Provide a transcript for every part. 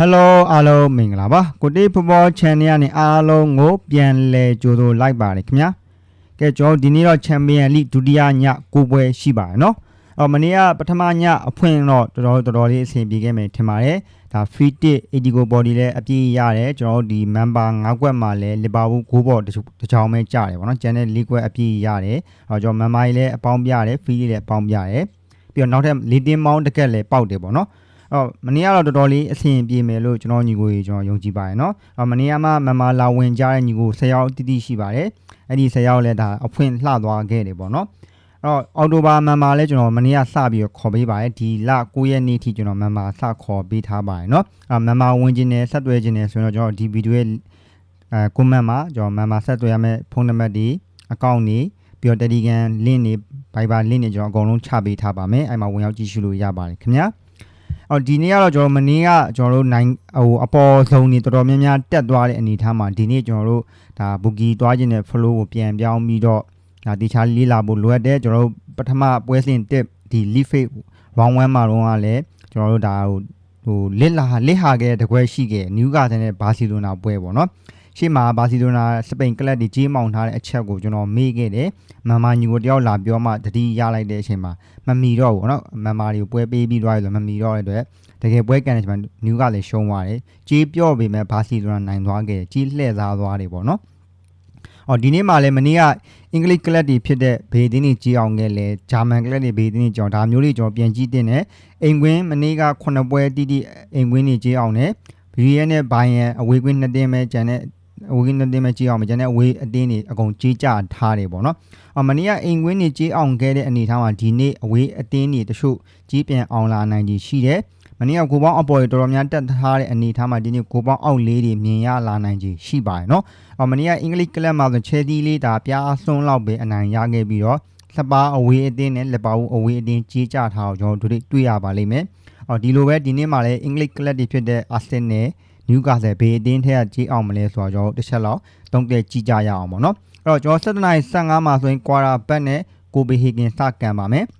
Hello အားလုံးမင်္ဂလာပါကိုတေးဖော်ဖော် channel ကနေအားလုံးကိုပြန်လဲကြိုးဆိုလိုက်ပါတယ်ခင်ဗျာကဲကျွန်တော်ဒီနေ့တော့ Champion League ဒုတိယညကိုပွဲရှိပါတယ်နော်အော်မနေ့ကပထမညအဖွင့်တော့တော်တော်တော်တော်လေးအဆင်ပြေခဲ့မယ်ထင်ပါတယ်ဒါ free tip Edigo body လည်းအပြည့်ရတယ်ကျွန်တော်တို့ဒီ member 9ကွက်မှာလည်း Liverpool 9ဘောတစ်ချောင်းပဲကြတယ်ပေါ့နော်ကျန်တဲ့၄ကွက်အပြည့်ရတယ်အော်ကျွန်တော် member ကြီးလည်းအပေါင်းပြရတယ် free လည်းအပေါင်းပြရတယ်ပြီးတော့နောက်ထပ်၄တင်းမောင်းတစ်ကက်လည်းပေါက်တယ်ပေါ့နော် အော်မနေ့ကတော့တော်တော်လေးအဆင်ပြေမယ်လို့ကျွန်တော်ညီကိုကြီးကျွန်တော်ယုံကြည်ပါတယ်เนาะအော်မနေ့ကမှမမလာဝင်ကြတဲ့ညီကို10ယောက်တိတိရှိပါတယ်အဲ့ဒီ10ယောက်လည်းဒါအဖွင့်လှသွားခဲ့တယ်ပေါ့เนาะအဲ့တော့အော်တိုဘာမမလည်းကျွန်တော်မနေ့ကစပြီးတော့ခေါ်ပေးပါတယ်ဒီလ9ရက်နေ့ထိကျွန်တော်မမစခေါ်ပေးထားပါတယ်เนาะအော်မမဝင်ခြင်းနဲ့ဆက်သွယ်ခြင်းနဲ့ဆိုရင်တော့ကျွန်တော်ဒီဗီဒီယိုရဲ့အဲ comment မှာကျွန်တော်မမဆက်သွယ်ရမယ့်ဖုန်းနံပါတ်တွေအကောင့်တွေပြီးတော့ Telegram link တွေ Viber link တွေကျွန်တော်အကုန်လုံးချပေးထားပါမယ်အဲ့မှာဝင်ရောက်ကြည့်ရှုလို့ရပါတယ်ခင်ဗျာ အော်ဒီနေ့ကတော့ကျွန်တော်မနေ့ကကျွန်တော်တို့နိုင်ဟိုအပေါ်ဆုံးနေတော်တော်များများတက်သွားတဲ့အနေအထားမှာဒီနေ့ကျွန်တော်တို့ဒါဘူဂီသွားခြင်းတဲ့ flow ကိုပြန်ပြောင်းပြီးတော့ဒါတခြားလေးလာဖို့လိုအပ်တယ်ကျွန်တော်တို့ပထမပွဲစဉ်တက်ဒီ leaf fake round 1မှာတော့ကလည်းကျွန်တော်တို့ဒါဟိုဟိုလစ်လာလစ်ဟာခဲ့တဲ့တကွဲရှိခဲ့နယူကာဆန်နဲ့ဘာစီလိုနာပွဲပေါ့နော် ရှေ့မှာဘာစီလိုနာစပိန်ကလပ်တွေကြီးမောင်ထားတဲ့အချက်ကိုကျွန်တော်မေ့ခဲ့တယ်မန်မာညီကိုတယောက်လာပြောမှတတိရလိုက်တဲ့အချိန်မှာမမီတော့ဘူးเนาะမန်မာတွေကိုပွဲပေးပြီးသွားပြီဆိုမမီတော့တဲ့အတွက် တကယ်ပွဲကန်တဲ့ချိန်မှာနယူးကလည်းရှုံးသွားတယ်ကြီးပြော့ပေမဲ့ဘာစီလိုနာနိုင်သွားခဲ့တယ်ကြီးလှည့်စားသွားတယ်ပေါ့နော်အော်ဒီနေ့မှလည်းမနေ့ကအင်္ဂလိပ်ကလပ်တွေဖြစ်တဲ့ဘေးတင်းတွေကြီးအောင်ခဲ့လဲဂျာမန်ကလပ်တွေဘေးတင်းတွေကြောင်းဒါမျိုးတွေကျွန်တော်ပြန်ကြည့်တင်တယ်အိမ်ကွင်းမနေ့က9ပွဲတိတိအိမ်ကွင်းတွေကြီးအောင်တယ်ဘီရီယန်နဲ့ဘိုင်ယန်အဝေးကွင်း2တင်းပဲကျန်တဲ့ အဝေးကွင်း2တင်းပဲကြီးအောင်မကျန်တဲ့အဝေးအတင်းတွေအကုန်ကြီးကြထားတယ်ပေါ့နော်အော်မနေ့ကအိမ်ကွင်းတွေကြီးအောင်ခဲ့တဲ့အနေအထားမှာဒီနေ့အဝေးအတင်းတွေတချို့ကြီးပြန်အောင်လာနိုင်ကြီးရှိတယ်မနေ့ကကိုပေါင်းအပေါ်တွေတော်တော်များတက်ထားတဲ့အနေအထားမှာဒီနေ့ကိုပေါင်းအောက်လေးတွေမြင်ရလာနိုင်ခြေရှိပါတယ်နော်။အော်မနေ့ကအင်္ဂလိပ်ကလပ်မှာဆိုချဲသီးလေးဒါပြားဆွန်းလောက်ပဲအနိုင်ရခဲ့ပြီးတော့စပါအဝေးအတင်းနဲ့လက်ပါဦးအဝေးအတင်းကြီးကြထားအောင်ကျွန်တော်တို့တွေ့ရပါလိမ့်မယ်။အော်ဒီလိုပဲဒီနေ့မှာလည်းအင်္ဂလိပ်ကလပ်တွေဖြစ်တဲ့အာဆင်နယ် နယူကာဆယ်ဘေးအတင်းထက်ကကြီးအောင်မလဲဆိုတော့ကျွန်တော်တစ်ချက်လောက်တုံးတက်ကြီးကြရအောင်ပေါ့နော်။အဲ့တော့ကျွန်တော်7နိုင်15မှာဆိုရင်ကွာရာဘတ်နဲ့ကိုဘေဟီဂင်စကန်ပါမယ်။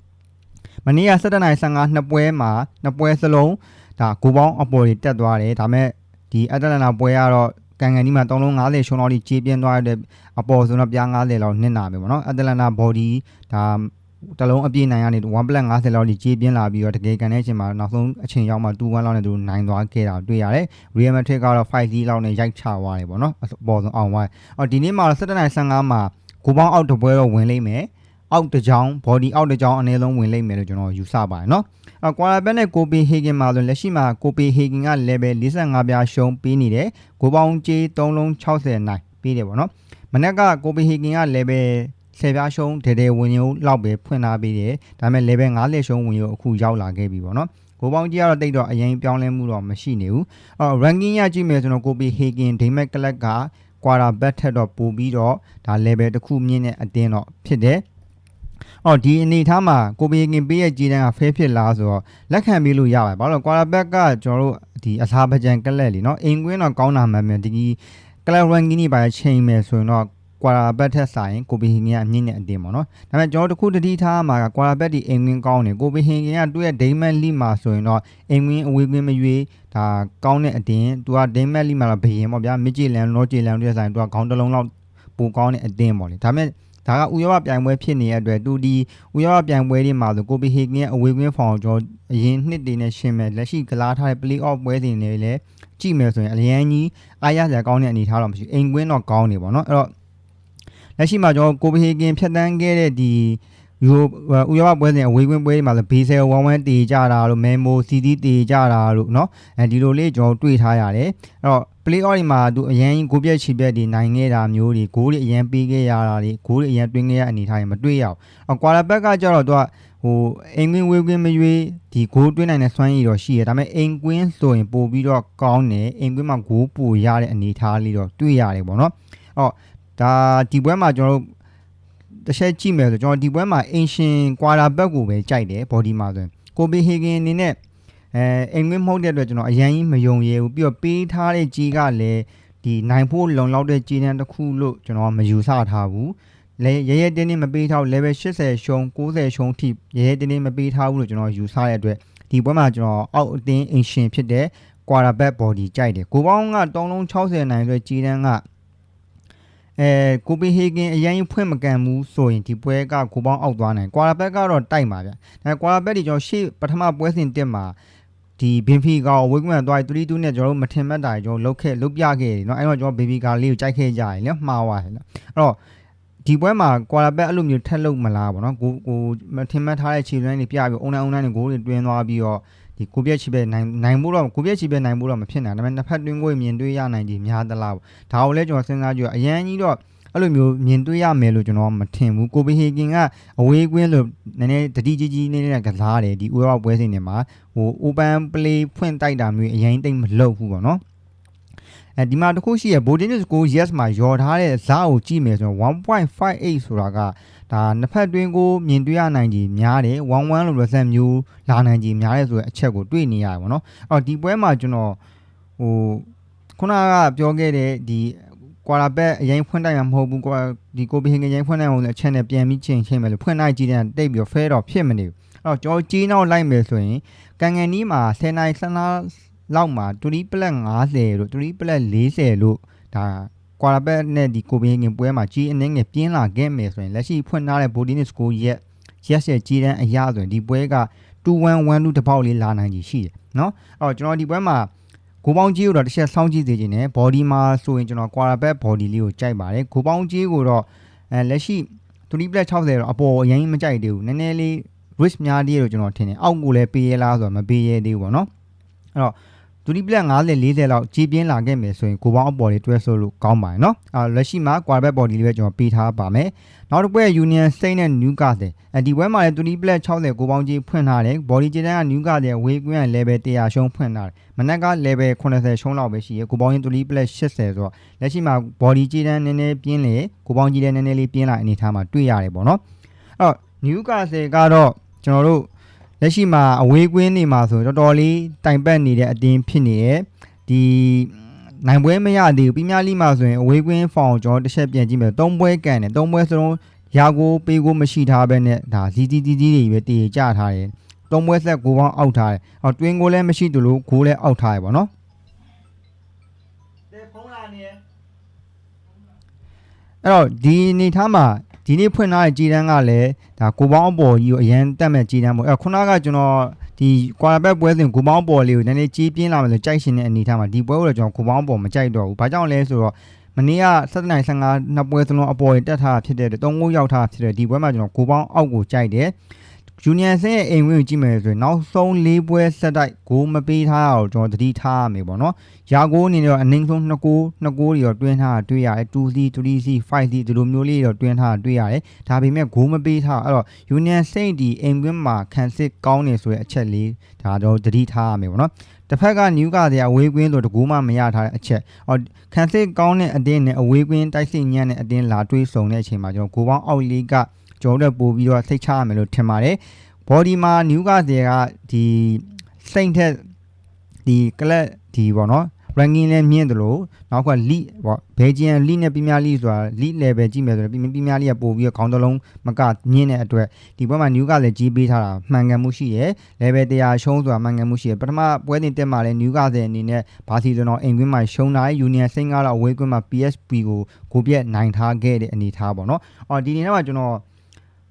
မနေ့က7နိုင်15နှစ်ပွဲမှာနှစ်ပွဲစလုံးဒါကိုပေါင်းအပေါ်တွေတက်သွားတယ်ဒါမဲ့ဒီအတလန်နာပွဲကတော့ကန်ကန်ဒီမှာ3လုံး90ရှုံးတော့ဒီကြေးပြင်းသွားတဲ့အပေါ်ဆိုတော့ပြား90လောက်နစ်နာပြီပေါ့နော်အတလန်နာ body ဒါ တလုံးအပြည့်နိုင်ကနေ 1+50 လောက်ဒီကြေးပြင်းလာပြီးတော့တကယ်ကန်တဲ့အချိန်မှာနောက်ဆုံးအချိန်ရောက်မှ2-1လောက်နဲ့သူနိုင်သွားခဲ့တာတွေ့ရတယ် Real Madrid ကတော့5-0လောက်နဲ့ရိုက်ချသွားတယ်ပေါ့နော်အပေါ်ဆုံးအောင်သွားအော်ဒီနေ့မှာ17.15မှာကိုပေါင်းအောက်တပွဲတော့ဝင်လိမ့်မယ်အောက်တစ်ကြောင်း body အောက်တစ်ကြောင်းအနည်းဆုံးဝင်လိမ့်မယ်လို့ကျွန်တော်ယူဆပါတယ်နော်အကွာလာဘက်နဲ့ကိုပီဟေဂင်မှာဆိုလက်ရှိမှာကိုပီဟေဂင်က level 45ပြားရှုံးပေးနေတယ်ကိုပေါင်းကြေး3လုံး60နိုင်ပေးတယ်ပေါ့နော်မနေ့ကကိုပီဟေဂင်က level 10ပြားရှုံးဒဲဒဲဝင်ရုံလောက်ပဲဖွင့်ထားပေးတယ်ဒါပေမဲ့ level 50ရှုံးဝင်ရုံအခုရောက်လာခဲ့ပြီပေါ့နော်ကိုပေါင်းကြီးကတော့တိတ်တော့အရင်ပြောင်းလဲမှုတော့မရှိနေဘူးအော် ranking ရကြည့်မယ်ဆိုတော့ကိုပီဟေဂင်ဒိမက်ကလက်ကကွာတာဘက်ထက်တော့ပိုပြီးတော့ဒါ level တစ်ခုမြင့်တဲ့အတင်းတော့ဖြစ်တယ် အော်ဒီအနေထားမှာကိုပေကင်ပေးရဲ့ကြီးတန်းကဖဲဖြစ်လားဆိုတော့လက်ခံပေးလို့ရပါတယ်ဘာလို့လဲကွာလာဘက်ကကျွန်တော်တို့ဒီအစားပကြံကလက်လीเนาะအိမ်ကွင်းတော့ကောင်းတာမှန်မယ်ဒီကလပ်ရန်ကီနီပါချိန်မယ်ဆိုရင်တော့ ကွာလာဘက်ထက်ဆိုင်ကိုပေဟင်ကအမြင့်နဲ့အတင်းပေါ့နော်ဒါပေမဲ့ကျွန်တော်တို့တစ်ခုတတိထားမှာကကွာလာဘက်ဒီအိမ်ကွင်းကောင်းတယ်ကိုပေဟင်ကသူ့ရဲ့ဒိမန်လီမှာဆိုရင်တော့အိမ်ကွင်းအဝေးကွင်းမရွေးဒါကောင်းတဲ့အတင်းသူကဒိမန်လီမှာတော့ဘယင်ပေါ့ဗျာမစ်ဂျီလန်လောဂျီလန်တို့ရဲ့ဆိုင်သူကခေါင်းတစ်လုံးလောက်ပိုကောင်းတဲ့အတင်းပေါ့လေဒါပေမဲ့ဒါကဥရောပပြိုင်ပွဲဖြစ်နေတဲ့အတွက်သူဒီဥရောပပြိုင်ပွဲတွေမှာဆိုကိုပီဟေဂင်ရဲ့အဝေးကွင်းဖောင်ကျော်အရင်နှစ်တွေနဲ့ရှင်မဲ့လက်ရှိကလားထားတဲ့ play off ပွဲစဉ်တွေလည်းကြည့်မယ်ဆိုရင်အရန်ကြီးအားရစရာကောင်းတဲ့အနေအထားတော့မရှိဘူးအိမ်ကွင်းတော့ကောင်းနေပေါ့နော်အဲ့တော့ လက်ရှိမှာကျွန်တော်ကိုပီဟေဂင်ဖြတ်တန်းခဲ့တဲ့ဒီယူဥရောပပွဲစဉ်အဝေးကွင်းပွဲတွေမှာဆိုဘေဆယ်11တေကြတာလို့မဲမိုစီတီတေကြတာလို့เนาะအဲဒီလိုလေးကျွန်တော်တွေ့ထားရတယ်အဲ့တော့ play off တွေမှာသူအရင်ကိုပြက်ချီပြက်တွေနိုင်ခဲ့တာမျိုးတွေဂိုးတွေအရင်ပေးခဲ့ရတာတွေဂိုးတွေအရင်တွင်းခဲ့ရအနေထားတွေမတွေ့ရအောင်အကွာလာဘက်ကကျတော့သူကဟိုအိမ်ကွင်းဝေးကွင်းမရွေးဒီဂိုးတွင်းနိုင်တဲ့စွမ်းရည်တော့ရှိရဒါပေမဲ့အိမ်ကွင်းဆိုရင်ပို့ပြီးတော့ကောင်းတယ်အိမ်ကွင်းမှာဂိုးပို့ရတဲ့အနေထားလေးတော့တွေ့ရတယ်ပေါ့နော်အော် ဒါဒီပွဲမှာကျွန်တော်တို့တစ်ချက်ကြည့်မယ်ဆိုကျွန်တော်ဒီပွဲမှာအင်ရှင်ကွာလာဘက်ကိုပဲကြိုက်တယ်ဘော်ဒီမှာဆိုရင်ကိုပီဟေဂင်အနေနဲ့အဲအိမ်ဝင်းမဟုတ်တဲ့အတွက်ကျွန်တော်အရင်ကြီးမယုံရဲဘူးပြီးတော့ပေးထားတဲ့ကြီးကလည်းဒီနိုင်ဖို့လုံလောက်တဲ့ကြီးတန်းတစ်ခုလို့ကျွန်တော်မယူဆထားဘူးလဲရဲရဲတင်းတင်းမပေးထားဘူး level 80ရှုံး90ရှုံးထိရဲရဲတင်းတင်းမပေးထားဘူးလို့ကျွန်တော်ယူဆတဲ့အတွက်ဒီပွဲမှာကျွန်တော်အောက်အတင်းအင်ရှင်ဖြစ်တဲ့ကွာရာဘက် body ကြိုက်တယ်ကိုပေါင်းက3လုံး60နိုင်ဆိုကြီးတန်းက အဲကိုပီဟေဂင်အရင်ဖွင့်မကန်ဘူးဆိုရင်ဒီပွဲကကိုပေါင်းအောက်သွားနိုင်ကွာရာဘက်ကတော့တိုက်ပါဗျဒါကွာရာဘက်ဒီကျွန်တော်ရှေ့ပထမပွဲစဉ်တက်မှာဒီဘင်ဖီကာကိုဝေကွန်သွား3-2နဲ့ကျွန်တော်တို့မထင်မှတ်တာကျွန်တော်လုတ်ခဲ့လုတ်ပြခဲ့တယ်เนาะအဲ့တော့ကျွန်တော်ဘေဘီကာလေးကိုကြိုက်ခဲ့ကြတယ်လေမှားသွားတယ်နော်အဲ့တော့ဒီပွဲမှာကွာရာဘက်အဲ့လိုမျိုးထက်လုတ်မလားဗောနော်ကိုကိုမထင်မှတ်ထားတဲ့ခြေလွှမ်းတွေပြပြီးအုံနိုင်အုံနိုင်နဲ့ဂိုးတွေတွင်းသွားပြီးတော့ ဒီကိုပြက်ချီပဲနိုင်နိုင်မှုတော့ကိုပြက်ချီပဲနိုင်မှုတော့မဖြစ်နိုင်ဒါပေမဲ့နှစ်ဖက်တွင်းကိုမြင်တွေ့ရနိုင်ကြီးများသလားပေါ့ဒါကိုလည်းကျွန်တော်စဉ်းစားကြည့်တော့အရန်ကြီးတော့အဲ့လိုမျိုးမြင်တွေ့ရမယ်လို့ကျွန်တော်မထင်ဘူးကိုပီဟေကင်ကအဝေးကွင်းလို့နည်းနည်းတတိကြီးကြီးနေတဲ့ကစားတယ်ဒီဥရောပပွဲစဉ်တွေမှာဟို open play ဖွင့်တိုက်တာမျိုးအရင်တိတ်မလုပ်ဘူးပေါ့နော်အဲဒီမှာတစ်ခုရှိရ Bodinus ကို yes မှာယော်ထားတဲ့ဇာတ်ကိုကြည့်မယ်ဆိုတော့1.58ဆိုတာက ဒါနှစ်ဖက်တွင်းကိုမြင်တွေ့ရနိုင်ကြီးများတယ်11လို့ result မျိုးလာနိုင်ကြီးများတယ်ဆိုတဲ့အချက်ကိုတွေ့နေရတယ်ပေါ့နော်အော်ဒီပွဲမှာကျွန်တော်ဟိုခုနကပြောခဲ့တဲ့ဒီကွာလာဘက်အရင်ဖွင့်တိုက်မှာမဟုတ်ဘူးကွာဒီကိုပီဟင်ကရင်ဖွင့်နိုင်အောင်လည်းအချက်နဲ့ပြန်ပြီးချိန်ချိန်မယ်လို့ဖွင့်နိုင်ကြည့်တဲ့တိတ်ပြီး fair တော့ဖြစ်မနေဘူးအဲ့တော့ကျွန်တော်ကြီးနောက်လိုက်မယ်ဆိုရင်ကန်ကန်နီးမှာ10နိုင်15လောက်မှာ3 plus 50လို့3 plus 40လို့ဒါ ကွာလာဘက်နဲ့ဒီကိုပီဟင်ကပွဲမှာကြီးအနှင်းငယ်ပြင်းလာခဲ့မယ်ဆိုရင်လက်ရှိဖွင့်ထားတဲ့ Bodinus ကိုရက်ရက်ရဲ့ကြီးတန်းအရာဆိုရင်ဒီပွဲက2112တပေါက်လေးလာနိုင်ကြီးရှိတယ်เนาะအဲ့တော့ကျွန်တော်ဒီပွဲမှာကိုပေါင်းကြီးကိုတော့တစ်ချက်စောင်းကြည့်စေချင်တယ် body မှာဆိုရင်ကျွန်တော် quarterback body လေးကိုကြိုက်ပါတယ်ကိုပေါင်းကြီးကိုတော့အဲလက်ရှိ3 plus 60တော့အပေါ်အရင်မကြိုက်သေးဘူးနည်းနည်းလေး risk များသေးတယ်လို့ကျွန်တော်ထင်တယ်အောက်ကိုလည်းပေးရလားဆိုတော့မပေးရသေးဘူးပေါ့နော်အဲ့တော့ ဒူနီပလက်50 40လောက်ကြီးပြင်းလာခဲ့မယ်ဆိုရင်ကိုပေါင်းအပေါ်တွေတွဲဆိုလို့ကောင်းပါတယ်နော်အဲလက်ရှိမှာ quarterback body လေးပဲကျွန်တော်ပေးထားပါမယ်နောက်တစ်ပွဲ Union Saint နဲ့ Newcastle အဲဒီပွဲမှာလည်းဒူနီပလက်60ကိုပေါင်းကြီးဖွင့်ထားတယ် body ခြေတန်းက Newcastle ဝေးကွင်းက level 100ရှုံးဖွင့်ထားတယ်မနက်က level 80ရှုံးလောက်ပဲရှိရယ်ကိုပေါင်းကြီးဒူနီပလက်80ဆိုတော့လက်ရှိမှာ body ခြေတန်းနည်းနည်းပြင်းလေကိုပေါင်းကြီးလည်းနည်းနည်းလေးပြင်းလာအနေထားမှာတွေ့ရတယ်ပေါ့နော်အဲ့တော့ Newcastle ကတော့ကျွန်တော်တို့ လက်ရှိမှာအဝေးကွင်းနေမှာဆိုတော်တော်လေးတိုင်ပတ်နေတဲ့အတင်းဖြစ်နေရဲ့ဒီနိုင်ပွဲမရသေးဘူးပြင်းများလိမှာဆိုရင်အဝေးကွင်းဖောင်ကျွန်တော်တစ်ချက်ပြန်ကြည့်မယ်သုံးပွဲကန်တယ်သုံးပွဲစလုံးရာကိုပေးကိုမရှိထားဘဲနဲ့ဒါဇီတီတီတီတွေပဲတည်ကြထားတယ်သုံးပွဲဆက်ကိုပေါင်းအောက်ထားတယ်အော်တွင်းကိုလည်းမရှိသလိုဂိုးလည်းအောက်ထားရပါတော့တဲ့ဖုံးလာနေအဲ့တော့ဒီအနေထားမှာ ဒီနေ့ဖွင့်ထားတဲ့ကြည်တန်းကလည်းဒါကိုပေါင်းအပေါ်ကြီးကိုအရန်တက်မဲ့ကြည်တန်းပေါ့အဲ့ခုနကကျွန်တော်ဒီကွာဘက်ပွဲစဉ်ကိုပေါင်းပေါ်လေးကိုနည်းနည်းကြီးပြင်းလာမယ်လို့ကြိုက်ရှင်တဲ့အနေထားမှာဒီပွဲကိုတော့ကျွန်တော်ကိုပေါင်းပေါ်မကြိုက်တော့ဘူး။ဘာကြောင့်လဲဆိုတော့မနေ့က7နိုင်15နှစ်ပွဲစလုံးအပေါ်ရင်တက်ထားတာဖြစ်တဲ့3ဂိုးရောက်ထားတာဖြစ်တဲ့ဒီပွဲမှာကျွန်တော်ကိုပေါင်းအောက်ကိုကြိုက်တယ်။ Junior ဆင်းရဲ့အိမ်ဝင်ကိုကြည့်မယ်ဆိုရင်နောက်ဆုံး၄ပွဲဆက်တိုက်ဂိုးမပေးထားအောင်ကျွန်တော်သတိထားရမယ်ပေါ့နော်။ရာဂိုးအနေနဲ့တော့အနည်းဆုံး2ဂိုး2ဂိုးတွေတော့တွင်းထားတာတွေ့ရတယ်2 3 3 5ဒီလိုမျိုးလေးတော့တွင်းထားတာတွေ့ရတယ်။ဒါပေမဲ့ဂိုးမပေးထားအဲ့တော့ Union Saint ဒီအိမ်ဝင်မှာခံစစ်ကောင်းနေဆိုတဲ့အချက်လေးဒါတော့သတိထားရမယ်ပေါ့နော်။တစ်ဖက်ကနျူကာတဲ့အဝေးကွင်းဆိုတကူမှမရထားတဲ့အချက်။အော်ခံစစ်ကောင်းတဲ့အတင်းနဲ့အဝေးကွင်းတိုက်စစ်ညံ့တဲ့အတင်းလာတွေးဆုံတဲ့အချိန်မှာကျွန်တော်ဂိုးပေါင်းအောက်လေးက ကျွန်တော်တို့ပို့ပြီးတော့စိတ်ချရမယ်လို့ထင်ပါတယ်။ body မှာ new ကစီကဒီစိတ်ထက်ဒီကလပ်ဒီပေါ့နော် ranking လည်းမြင့်တယ်လို့နောက်က league ပေါ့ Belgian league နဲ့ Premier league ဆိုတာ league level ကြည့်မယ်ဆိုတော့ Premier league ကပို့ပြီးတော့ခေါင်းတစ်လုံးမကမြင့်တဲ့အတွက်ဒီဘက်မှာ new ကလည်းကြီးပေးထားတာမှန်ကန်မှုရှိရယ် level 100ရှုံးဆိုတာမှန်ကန်မှုရှိရယ်ပထမပွဲတင်တက်မှာလည်း new ကစီအနေနဲ့ဘာစီဆိုတော့အိမ်ကွင်းမှာရှုံးတာ Union စိန်ကတော့အဝေးကွင်းမှာ PSP ကိုကိုပြက်နိုင်ထားခဲ့တဲ့အနေထားပေါ့နော်အော်ဒီနေ့တော့ကျွန်တော်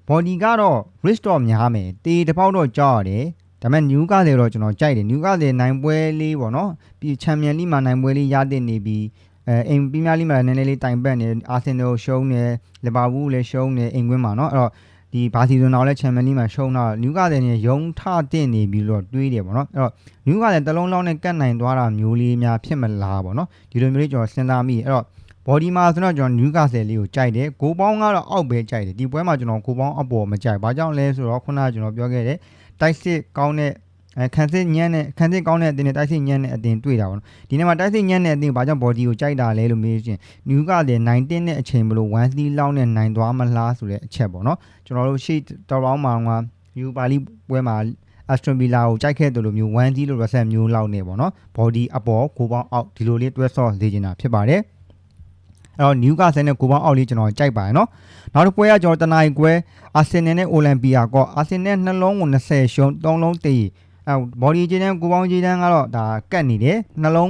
body ကတော့ risk တော့များမယ်တေတစ်ပေါက်တော့ကြောက်ရတယ်ဒါပေမဲ့ new ကလည်းတော့ကျွန်တော်ကြိုက်တယ် new ကလည်းနိုင်ပွဲလေးပေါ့နော်ပြီးချန်ပီယံလိမှာနိုင်ပွဲလေးရတဲ့နေပြီးအဲအိမ်ပီးများလိမှာနည်းနည်းလေးတိုင်ပတ်နေအာဆင်နယ်ကိုရှုံးနေလီဗာပူးလည်းရှုံးနေအိမ်ကွင်းမှာเนาะအဲ့တော့ဒီဘာစီဆိုတော့လည်းချန်ပီယံလိမှာရှုံးတော့ new ကလည်းနေရုံထတင်နေပြီးတော့တွေးတယ်ပေါ့နော်အဲ့တော့ new ကလည်းတလုံးလုံးနဲ့ကတ်နိုင်သွားတာမျိုးလေးများဖြစ်မလားပေါ့နော်ဒီလိုမျိုးလေးကျွန်တော်စဉ်းစားမိအဲ့တော့ body မှာဆိုတော့ကျွန်တော် Newcastle လေးကိုကြိုက်တယ်ဂိုးပေါင်းကတော့အောက်ပဲကြိုက်တယ်ဒီပွဲမှာကျွန်တော်ဂိုးပေါင်းအပေါ်မကြိုက်ဘာကြောင့်လဲဆိုတော့ခုနကကျွန်တော်ပြောခဲ့တဲ့တိုက်စစ်ကောင်းတဲ့အဲခန်းစစ်ညံ့တဲ့ခန်းစစ်ကောင်းတဲ့အတင်းနဲ့တိုက်စစ်ညံ့တဲ့အတင်းတွေ့တာပေါ့နော်ဒီနေ့မှာတိုက်စစ်ညံ့တဲ့အတင်းဘာကြောင့် body ကိုကြိုက်တာလဲလို့မေးရှင် new ကလည်း9တင်းတဲ့အချိန်မလို့1 3လောက်နဲ့နိုင်သွားမလားဆိုတဲ့အချက်ပေါ့နော်ကျွန်တော်တို့ရှေ့တော်တော်မှက new bali ပွဲမှာ Aston Villa ကိုကြိုက်ခဲ့တယ်လို့မျိုး1 0လို့ reset မျိုးလောက်နေပေါ့နော် body အပေါ်ကိုပေါင်းအောက်ဒီလိုလေးတွဲဆော့လေ့ကျင်တာဖြစ်ပါတယ် အဲ့တော့နယူကာဆယ်နဲ့ကိုပေါင်းအောက်လေးကျွန်တော်ကြိုက်ပါတယ်နော်နောက်တစ်ပွဲကကျွန်တော်တနင်္ဂနွေကွဲအာဆင်နယ်နဲ့အိုလံပီယာကောအာဆင်နယ်နှလုံးကို20ရှုံး3လုံးတည်အဲဘော်ဒီဂျီတန်းကိုပေါင်းဂျီတန်းကတော့ဒါကတ်နေတယ်နှလုံး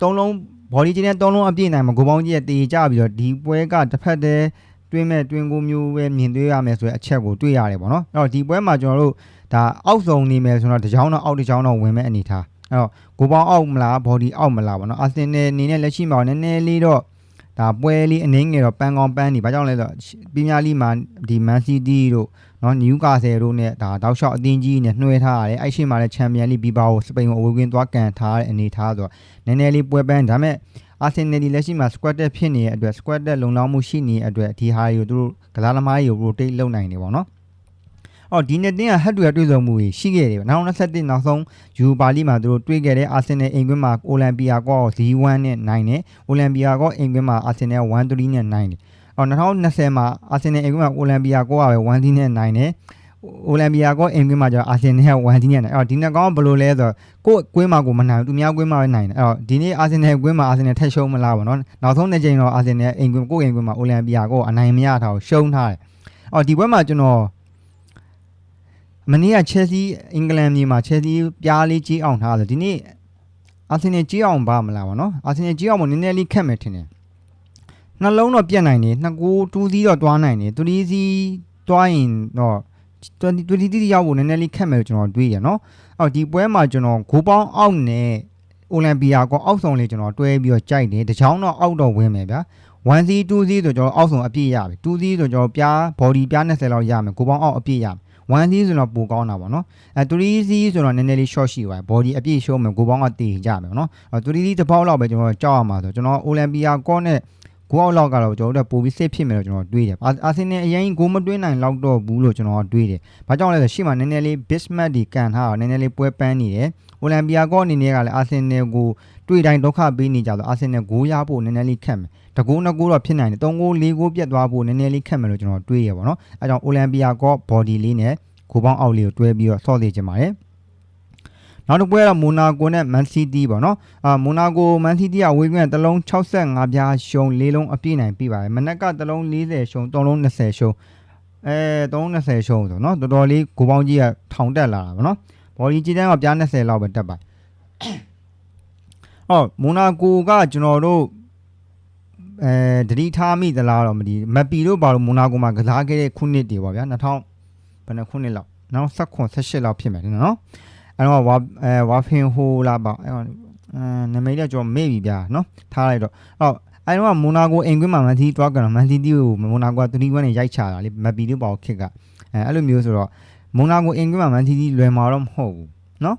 3လုံးဘော်ဒီဂျီတန်း3လုံးအပြည့်နိုင်မှာကိုပေါင်းကြီးရဲ့တည်ကြပြီးတော့ဒီပွဲကတစ်ဖက်တည်းတွင်းမဲ့တွင်းကိုမျိုးပဲမြင်တွေ့ရမယ်ဆိုတဲ့အချက်ကိုတွေ့ရတယ်ပေါ့နော်အဲ့တော့ဒီပွဲမှာကျွန်တော်တို့ဒါအောက်ဆုံးနေမယ်ဆိုတော့တစ်ချောင်းတော့အောက်တစ်ချောင်းတော့ဝင်မဲ့အနေထားအဲ့တော့ကိုပေါင်းအောက်မလားဘော်ဒီအောက်မလားပေါ့နော်အာဆင်နယ်အနေနဲ့လက်ရှိမှာနည်းနည်းလေးတော့ ဒါပွဲလေးအနည်းငယ်တော့ပန်းကောင်းပန်းနေဘာကြောင့်လဲဆိုတော့ပီးမြားလီမှာဒီ Man City တို့နော်နယူကာဆယ်တို့နဲ့ဒါတောက်လျှောက်အသင်းကြီးနဲ့နှွှဲထားရတယ်အဲ့ရှိမှလည်းချန်ပီယံလိဘီဘာကိုစပိန်ကိုအဝေးကွင်းသွားကန်ထားတဲ့အနေထားဆိုတော့နည်းနည်းလေးပွဲပန်းဒါပေမဲ့အာဆင်နယ်ဒီလက်ရှိမှာ squad တက်ဖြစ်နေတဲ့အတွက် squad တက်လုံလောက်မှုရှိနေတဲ့အတွက်ဒီဟာတွေကိုသူတို့ကစားသမားတွေကို rotate လုပ်နိုင်နေပေါ့နော် အော်ဒီနေ့တင်းက head to head တွေ့ဆုံမှုကြီးရှိခဲ့တယ်ဗျ2021နောက်ဆုံးယူပါလီမှာသူတို့တွေ့ခဲ့တဲ့အာဆင်နယ်အိမ်ကွင်းမှာအိုလံပီယာကော0-1နဲ့နိုင်တယ်အိုလံပီယာကောအိမ်ကွင်းမှာအာဆင်နယ်1-3နဲ့နိုင်တယ်အော်2020မှာအာဆင်နယ်အိမ်ကွင်းမှာအိုလံပီယာကောကပဲ1-3နဲ့နိုင်တယ်အိုလံပီယာကောအင်ကွင်းမှာကျတော့အာဆင်နယ်က1တီးနေတယ်အဲ့တော့ဒီနှစ်ကောင်းဘယ်လိုလဲဆိုတော့ကိုယ့်ကွင်းမှာကိုမနိုင်ဘူးသူများကွင်းမှာပဲနိုင်တယ်အဲ့တော့ဒီနေ့အာဆင်နယ်ကွင်းမှာအာဆင်နယ်ထက်ရှုံးမလားပေါ့နော်နောက်ဆုံးနှစ်ချိန်တော့အာဆင်နယ်အိမ်ကွင်းကိုယ့်အိမ်ကွင်းမှာအိုလံပီယာကောအနိုင်မရထားဘူးရှုံးထားတယ်အော်ဒီပွဲမှာကျွန်တော် မနေ့ကချက်စီအင်္ဂလန်မြေမှာချက်စီပြားလေးကြီးအောင်ထားတယ်ဒီနေ့အာဆင်နယ်ကြီးအောင်ပါမလားပေါ့နော်အာဆင်နယ်ကြီးအောင်မနည်းနည်းလေးခက်မယ်ထင်တယ်နှလုံးတော့ပြတ်နိုင်တယ်နှစ်ကိုတူးစီးတော့တွားနိုင်တယ်တူးစီးတွားရင်တော့20 20တိတိရောက်ဖို့နည်းနည်းလေးခက်မယ်လို့ကျွန်တော်တွေးရနော်အော်ဒီပွဲမှာကျွန်တော်ဂိုးပေါင်းအောက်နဲ့အိုလံပီယာကောအောက်ဆောင်လေးကျွန်တော်တွဲပြီးတော့ကြိုက်တယ်တချောင်းတော့အောက်တော့ဝင်မယ်ဗျာ 1C 2C ဆိုကျွန်တော်အောက်ဆောင်အပြည့်ရပြီ 2C ဆိုကျွန်တော်ပြား body ပြား20လောက်ရမယ်ဂိုးပေါင်းအောက်အပြည့်ရမယ် 1C ဆိုတော့ပိုကောင်းတာပေါ့နော်အဲ 3C ဆိုတော့နည်းနည်းလေး short ရှိပါတယ် body အပြည့်ရှုံးမယ်ဂိုးပေါင်းကတည်ကြမယ်ပေါ့နော်အဲ 3C တစ်ပေါက်လောက်ပဲကျွန်တော်ကြောက်ရမှာဆိုကျွန်တော်အိုလံပီယာကောနဲ့ကိုအောက်လောက်ကတော့ကျွန်တော်တို့ပိုပြီးစစ်ဖြစ်မယ်လို့ကျွန်တော်တွေးတယ်အာဆင်နယ်အရင်ဂိုးမတွင်းနိုင်လောက်တော့ဘူးလို့ကျွန်တော်တွေးတယ်။ဘာကြောင့်လဲဆိုရှေ့မှာနည်းနည်းလေး Bismarck ဒီကန်ထားတော့နည်းနည်းလေးပွဲပန်းနေတယ်။အိုလံပီယာကောအနေနဲ့ကလည်းအာဆင်နယ်ကိုတွေ့တိုင်းဒုက္ခပေးနေကြတော့အာဆင်နယ်ဂိုးရဖို့နည်းနည်းလေးခက်မယ်။ တကူနှစ်ကူတော့ဖြစ်နိုင်တယ်။၃ဂိုး၄ဂိုးပြတ်သွားဖို့နည်းနည်းလေးခက်မယ်လို့ကျွန်တော်တွေးရပါတော့။အဲကြောင့်အိုလံပီယာကော body လေးနဲ့ဂိုးပေါင်းအောက်လေးကိုတွဲပြီးတော့ဆော့သေးချင်ပါတယ်။နောက်တစ်ပွဲကတော့မိုနာကိုနဲ့ Man City ပေါ့နော်အာမိုနာကို Man City ကဝေးကွင်းတစ်လုံး65ပြားရှုံ၄လုံးအပြည့်နိုင်ပြီးပါတယ်မနက်ကတစ်လုံး40ရှုံ၃လုံး20ရှုံအဲ320ရှုံးဆိုနော်တော်တော်လေးကိုပေါင်းကြီးကထောင်တက်လာတာဗောနော်ဘော်ဒီကြီးတန်းကပြား20လောက်ပဲတက်ပါအော်မိုနာကိုကကျွန်တော်တို့ အဲတတိထားမိသလားတော့မဒီမပီတို့ဘာလို့မိုနာကိုမှာကစားခဲ့တဲ့ခုနှစ်တွေပေါ့ဗျာ2000ဘယ်နှခုနှစ်လောက်နောက်19 18လောက်ဖြစ်မယ်နော်အဲ့တော့ဝါအဲဝါဖင်ဟိုလာပါအဲ့တော့အဲနမိတ်တော့ကျွန်တော်မေ့ပြီဗျာနော်ထားလိုက်တော့အော်အဲ့တော့မိုနာကိုအိမ်ကွင်းမှာမန်စီတွားကန်တော့မန်စီတီကိုမိုနာကိုက3-1နဲ့ရိုက်ချတာလေမပီတို့ပေါ့ခစ်ကအဲအဲ့လိုမျိုးဆိုတော့မိုနာကိုအိမ်ကွင်းမှာမန်စီတီလွယ်မှာတော့မဟုတ်ဘူးနော်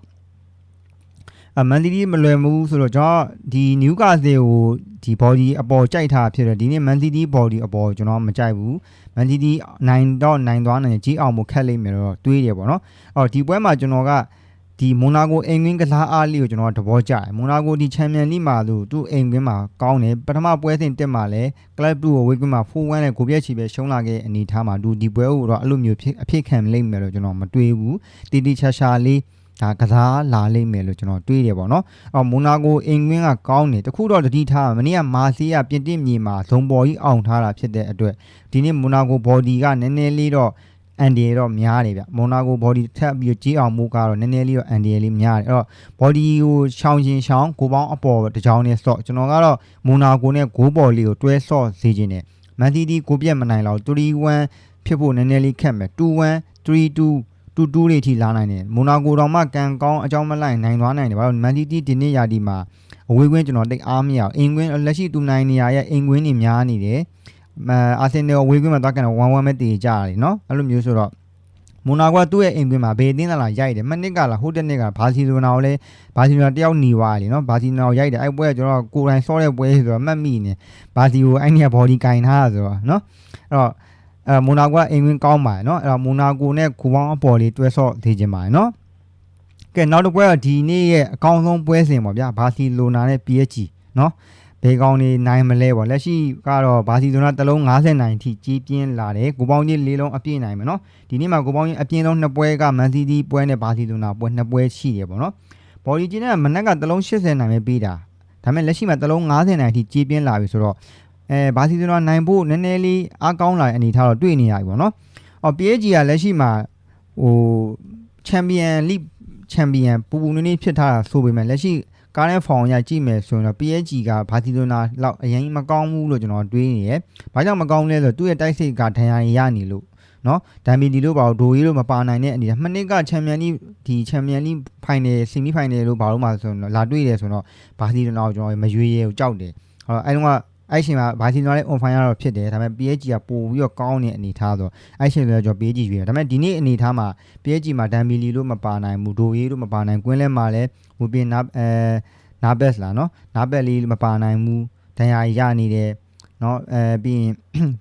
အမန်စီတီမလွယ်ဘူးဆိုတော့ကျွန်တော်ဒီနျူကာဆယ်ကို ဒီ body အပေါ်ကြိုက်ထားဖြစ်တယ်ဒီနေ့ Man City body အပေါ်ကျွန်တော်မကြိုက်ဘူး Man City 9တော့9သွားနိုင်ကြီးအောင်မခက်လိမ့်မယ်တော့တွေးတယ်ပေါ့နော်အော်ဒီပွဲမှာကျွန်တော်ကဒီမိုနာကိုအိမ်ကွင်းကစားအားလေးကိုကျွန်တော်သဘောကျတယ်မိုနာကိုဒီချန်ပီယံလိမှာလို့သူ့အိမ်ကွင်းမှာကောင်းတယ်ပထမပွဲစဉ်တက်မှာလဲကလပ်2ကိုဝေးကွင်းမှာ4-1နဲ့ကိုပြက်ချီပဲရှုံးလာခဲ့အနေထားမှာသူဒီပွဲကိုတော့အဲ့လိုမျိုးဖြစ်အဖြစ်ခံလိမ့်မယ်လို့ကျွန်တော်မတွေးဘူးတီတီချာချာလေး ဒါကစားလာလိမ့်မယ်လို့ကျွန်တော်တွေးတယ်ပေါ့နော်အော်မိုနာကိုအိမ်ကွင်းကကောင်းတယ်တခုတော့တတိထားမနေ့ကမာစီယာပြင်တစ်မြေမှာဇုံပေါ်ကြီးအောင်ထားတာဖြစ်တဲ့အတွက်ဒီနေ့မိုနာကိုဘော်ဒီကနည်းနည်းလေးတော့အန်ဒီရတော့များတယ်ဗျမိုနာကို body ထပ်ပြီးကြီးအောင်မှုကတော့နည်းနည်းလေးတော့အန်ဒီရလေးများတယ်အဲ့တော့ body ကိုရှောင်းချင်းရှောင်းကိုပေါင်းအပေါ်တစ်ချောင်းနဲ့ဆော့ကျွန်တော်ကတော့မိုနာကိုနဲ့ဂိုးဘော်လေးကိုတွဲဆော့စေခြင်းနဲ့မန်တီတီကိုပြက်မနိုင်တော့3-1ဖြစ်ဖို့နည်းနည်းလေးခက်မယ်2-1 3-2 2-2လေးထိလာနိုင်တယ်မိုနာကိုတော့မှကန်ကောင်းအကြောင်းမလိုက်နိုင်သွားနိုင်တယ်ဘာလို့မန်တီတီဒီနေ့ရာဒီမှာအဝေးကွင်းကျွန်တော်တိတ်အားမရအောင်အင်ကွင်းလက်ရှိသူနိုင်နေရရဲ့အင်ကွင်းနေများနေတယ်အာဆင်နယ်ဝေးကွင်းမှာတွားကန်တော့1-1ပဲတည်ကြရတယ်နော်အဲ့လိုမျိုးဆိုတော့မိုနာကသူ့ရဲ့အိမ်ကွင်းမှာဘေးတင်းလာလာရိုက်တယ်မနစ်ကလာဟိုတက်နစ်ကဘာစီလိုနာကိုလည်းဘာစီလိုနာတယောက်หนีသွားတယ်နော်ဘာစီလိုနာကိုရိုက်တယ်အဲ့ပွဲကကျွန်တော်ကိုယ်တိုင်ဆော့တဲ့ပွဲဆိုတော့မှတ်မိနေဘာစီကိုအဲ့ဒီက body ကင်ထားတာဆိုတော့နော်အဲ့တော့ အဲမိုနာကိုကအိမ်ကွင်းကောင်းပါတယ်နော်အဲ့တော့မိုနာကိုနဲ့ကူပေါင်းအပေါ်လေးတွဲဆော့သေးခြင်းပါတယ်နော်ကဲနောက်တစ်ပွဲကဒီနေ့ရဲ့အကောင်းဆုံးပွဲစဉ်ပေါ့ဗျာဘာစီလိုနာနဲ့ PSG နော်ဘေကောင်နေနိုင်မလဲပေါ့လက်ရှိကတော့ဘာစီလိုနာတစ်လုံး90နိုင်ထိကြီးပြင်းလာတယ်ကိုပေါင်းကြီး၄လုံးအပြည့်နိုင်မယ်နော်ဒီနေ့မှာကိုပေါင်းကြီးအပြင်းဆုံးနှစ်ပွဲကမန်စီးတီးပွဲနဲ့ဘာစီလိုနာပွဲနှစ်ပွဲရှိတယ်ပေါ့နော်ဘော်ဒီဂျင်ကမနက်ကတစ်လုံး80နိုင်ပဲပြီးတာဒါပေမဲ့လက်ရှိမှာတစ်လုံး90နိုင်ထိကြီးပြင်းလာပြီဆိုတော့ အဲဘာစီလိုနာနိုင်ဖို့နည်းနည်းလေးအားကောင်းလာတဲ့အနေထားတော့တွေ့နေရပြီပေါ့နော်အော် PSG ကလက်ရှိမှာဟိုချန်ပီယံလိချန်ပီယံပူပူနွေးနွေးဖြစ်ထားတာဆိုပေမဲ့လက်ရှိကားနဲ့ဖောင်ရကြည့်မယ်ဆိုရင်တော့ PSG ကဘာစီလိုနာလောက်အရင်မကောင်းဘူးလို့ကျွန်တော်တွေးနေရယ်။ဘာကြောင့်မကောင်းလဲဆိုတော့သူ့ရဲ့တိုက်စိတ်ကဒဏ်ရာရနေလို့နော်ဒမ်ဘီလီလို့ပါဒိုရီလို့မပါနိုင်တဲ့အနေနဲ့မနစ်ကချန်ပီယံလိဒီချန်ပီယံလိဖိုင်နယ်ဆီမီဖိုင်နယ်လို့ဘာလို့မှဆိုတော့လာတွေ့တယ်ဆိုတော့ဘာစီလိုနာကိုကျွန်တော်မရွေးရဲကိုကြောက်တယ်။ဟောအဲတုန်းက အဲ့ရှင်မှာဘာစီလိုနာလေး on fire တော့ဖြစ်တယ်ဒါပေမဲ့ PSG ကပို့ပြီးတော့ကောင်းတဲ့အနေထားဆိုအဲ့ရှင်ဆိုတော့ကျွန်တော် PSG ရွေးတယ်ဒါပေမဲ့ဒီနေ့အနေထားမှာ PSG မှာဒမ်ဘီလီလို့မပါနိုင်ဘူးဒိုရီလို့မပါနိုင်ကွင်းလဲမှာလဲဝူပင်နာအဲနာဘက်စ်လားနော်နာဘက်လေးမပါနိုင်ဘူးဒဏ်ရာရနေတယ်နော်အဲပြီးရင်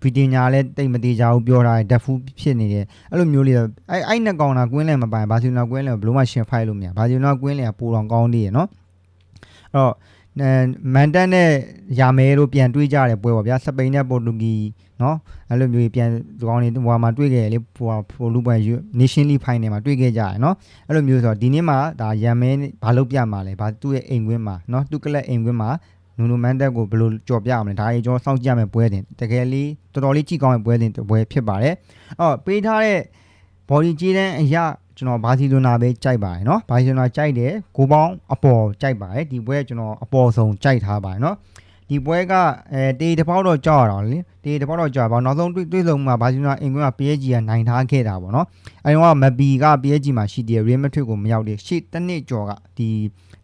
ဗီဒီညာလည်းတိတ်မသေးကြဘူးပြောတာဒက်ဖူးဖြစ်နေတယ်အဲ့လိုမျိုးလေးတော့အဲ့အဲ့နှစ်ကောင်တာကွင်းလဲမပိုင်ဘာစီလိုနာကွင်းလဲဘယ်လို့မှရှင်ဖိုက်လို့မရဘာစီလိုနာကွင်းလဲပူတော်ကောင်းသေးရနော်အဲ့တော့အဲ မန်တက်နဲ့ယာမဲတို့ပြန်တွေးကြတယ်ပွဲပေါ့ဗျာစပိန်နဲ့ပေါ်တူဂီနော်အဲ့လိုမျိုးပြန်ဒီကောင်တွေဟိုမှာတွေးခဲ့ရလေဟိုဖိုလူပွဲ Nation League Final မှာတွေးခဲ့ကြရနော်အဲ့လိုမျိုးဆိုတော့ဒီနေ့မှာဒါယာမဲဘာလုပ်ပြမှာလဲဘာသူ့ရဲ့အိမ်ကွင်းမှာနော်သူကလပ်အိမ်ကွင်းမှာနူနိုမန်တက်ကိုဘယ်လိုကြော်ပြအောင်လဲဒါကြီးကျွန်တော်စောင့်ကြည့်ရမယ်ပွဲတင်တကယ်လေးတော်တော်လေးကြည့်ကောင်းတဲ့ပွဲတင်ပွဲဖြစ်ပါတယ်အော်ပေးထားတဲ့ body ကြီးတဲ့အရာ ကျွန်တော်ဘာစီလိုနာပဲကြိုက်ပါတယ်เนาะဘာစီလိုနာကြိုက်တယ်ကိုပေါင်းအပေါ်ကြိုက်ပါတယ်ဒီပွဲကျွန်တော်အပေါ်ဆုံးကြိုက်ထားပါတယ်เนาะဒီပွဲကအဲတေးတစ်ပေါက်တော့ကြောက်ရတော့လေတေးတစ်ပေါက်တော့ကြောက်ပါနောက်ဆုံးတွေ့တွေ့ဆုံမှာဘာစီလိုနာအင်ကွင်းက PSG ကနိုင်ထားခဲ့တာပေါ့เนาะအဲဒီတော့မဘီက PSG မှာရှိတယ် Real Madrid ကိုမရောက်သေးရှေ့တစ်နှစ်ကျော်ကဒီ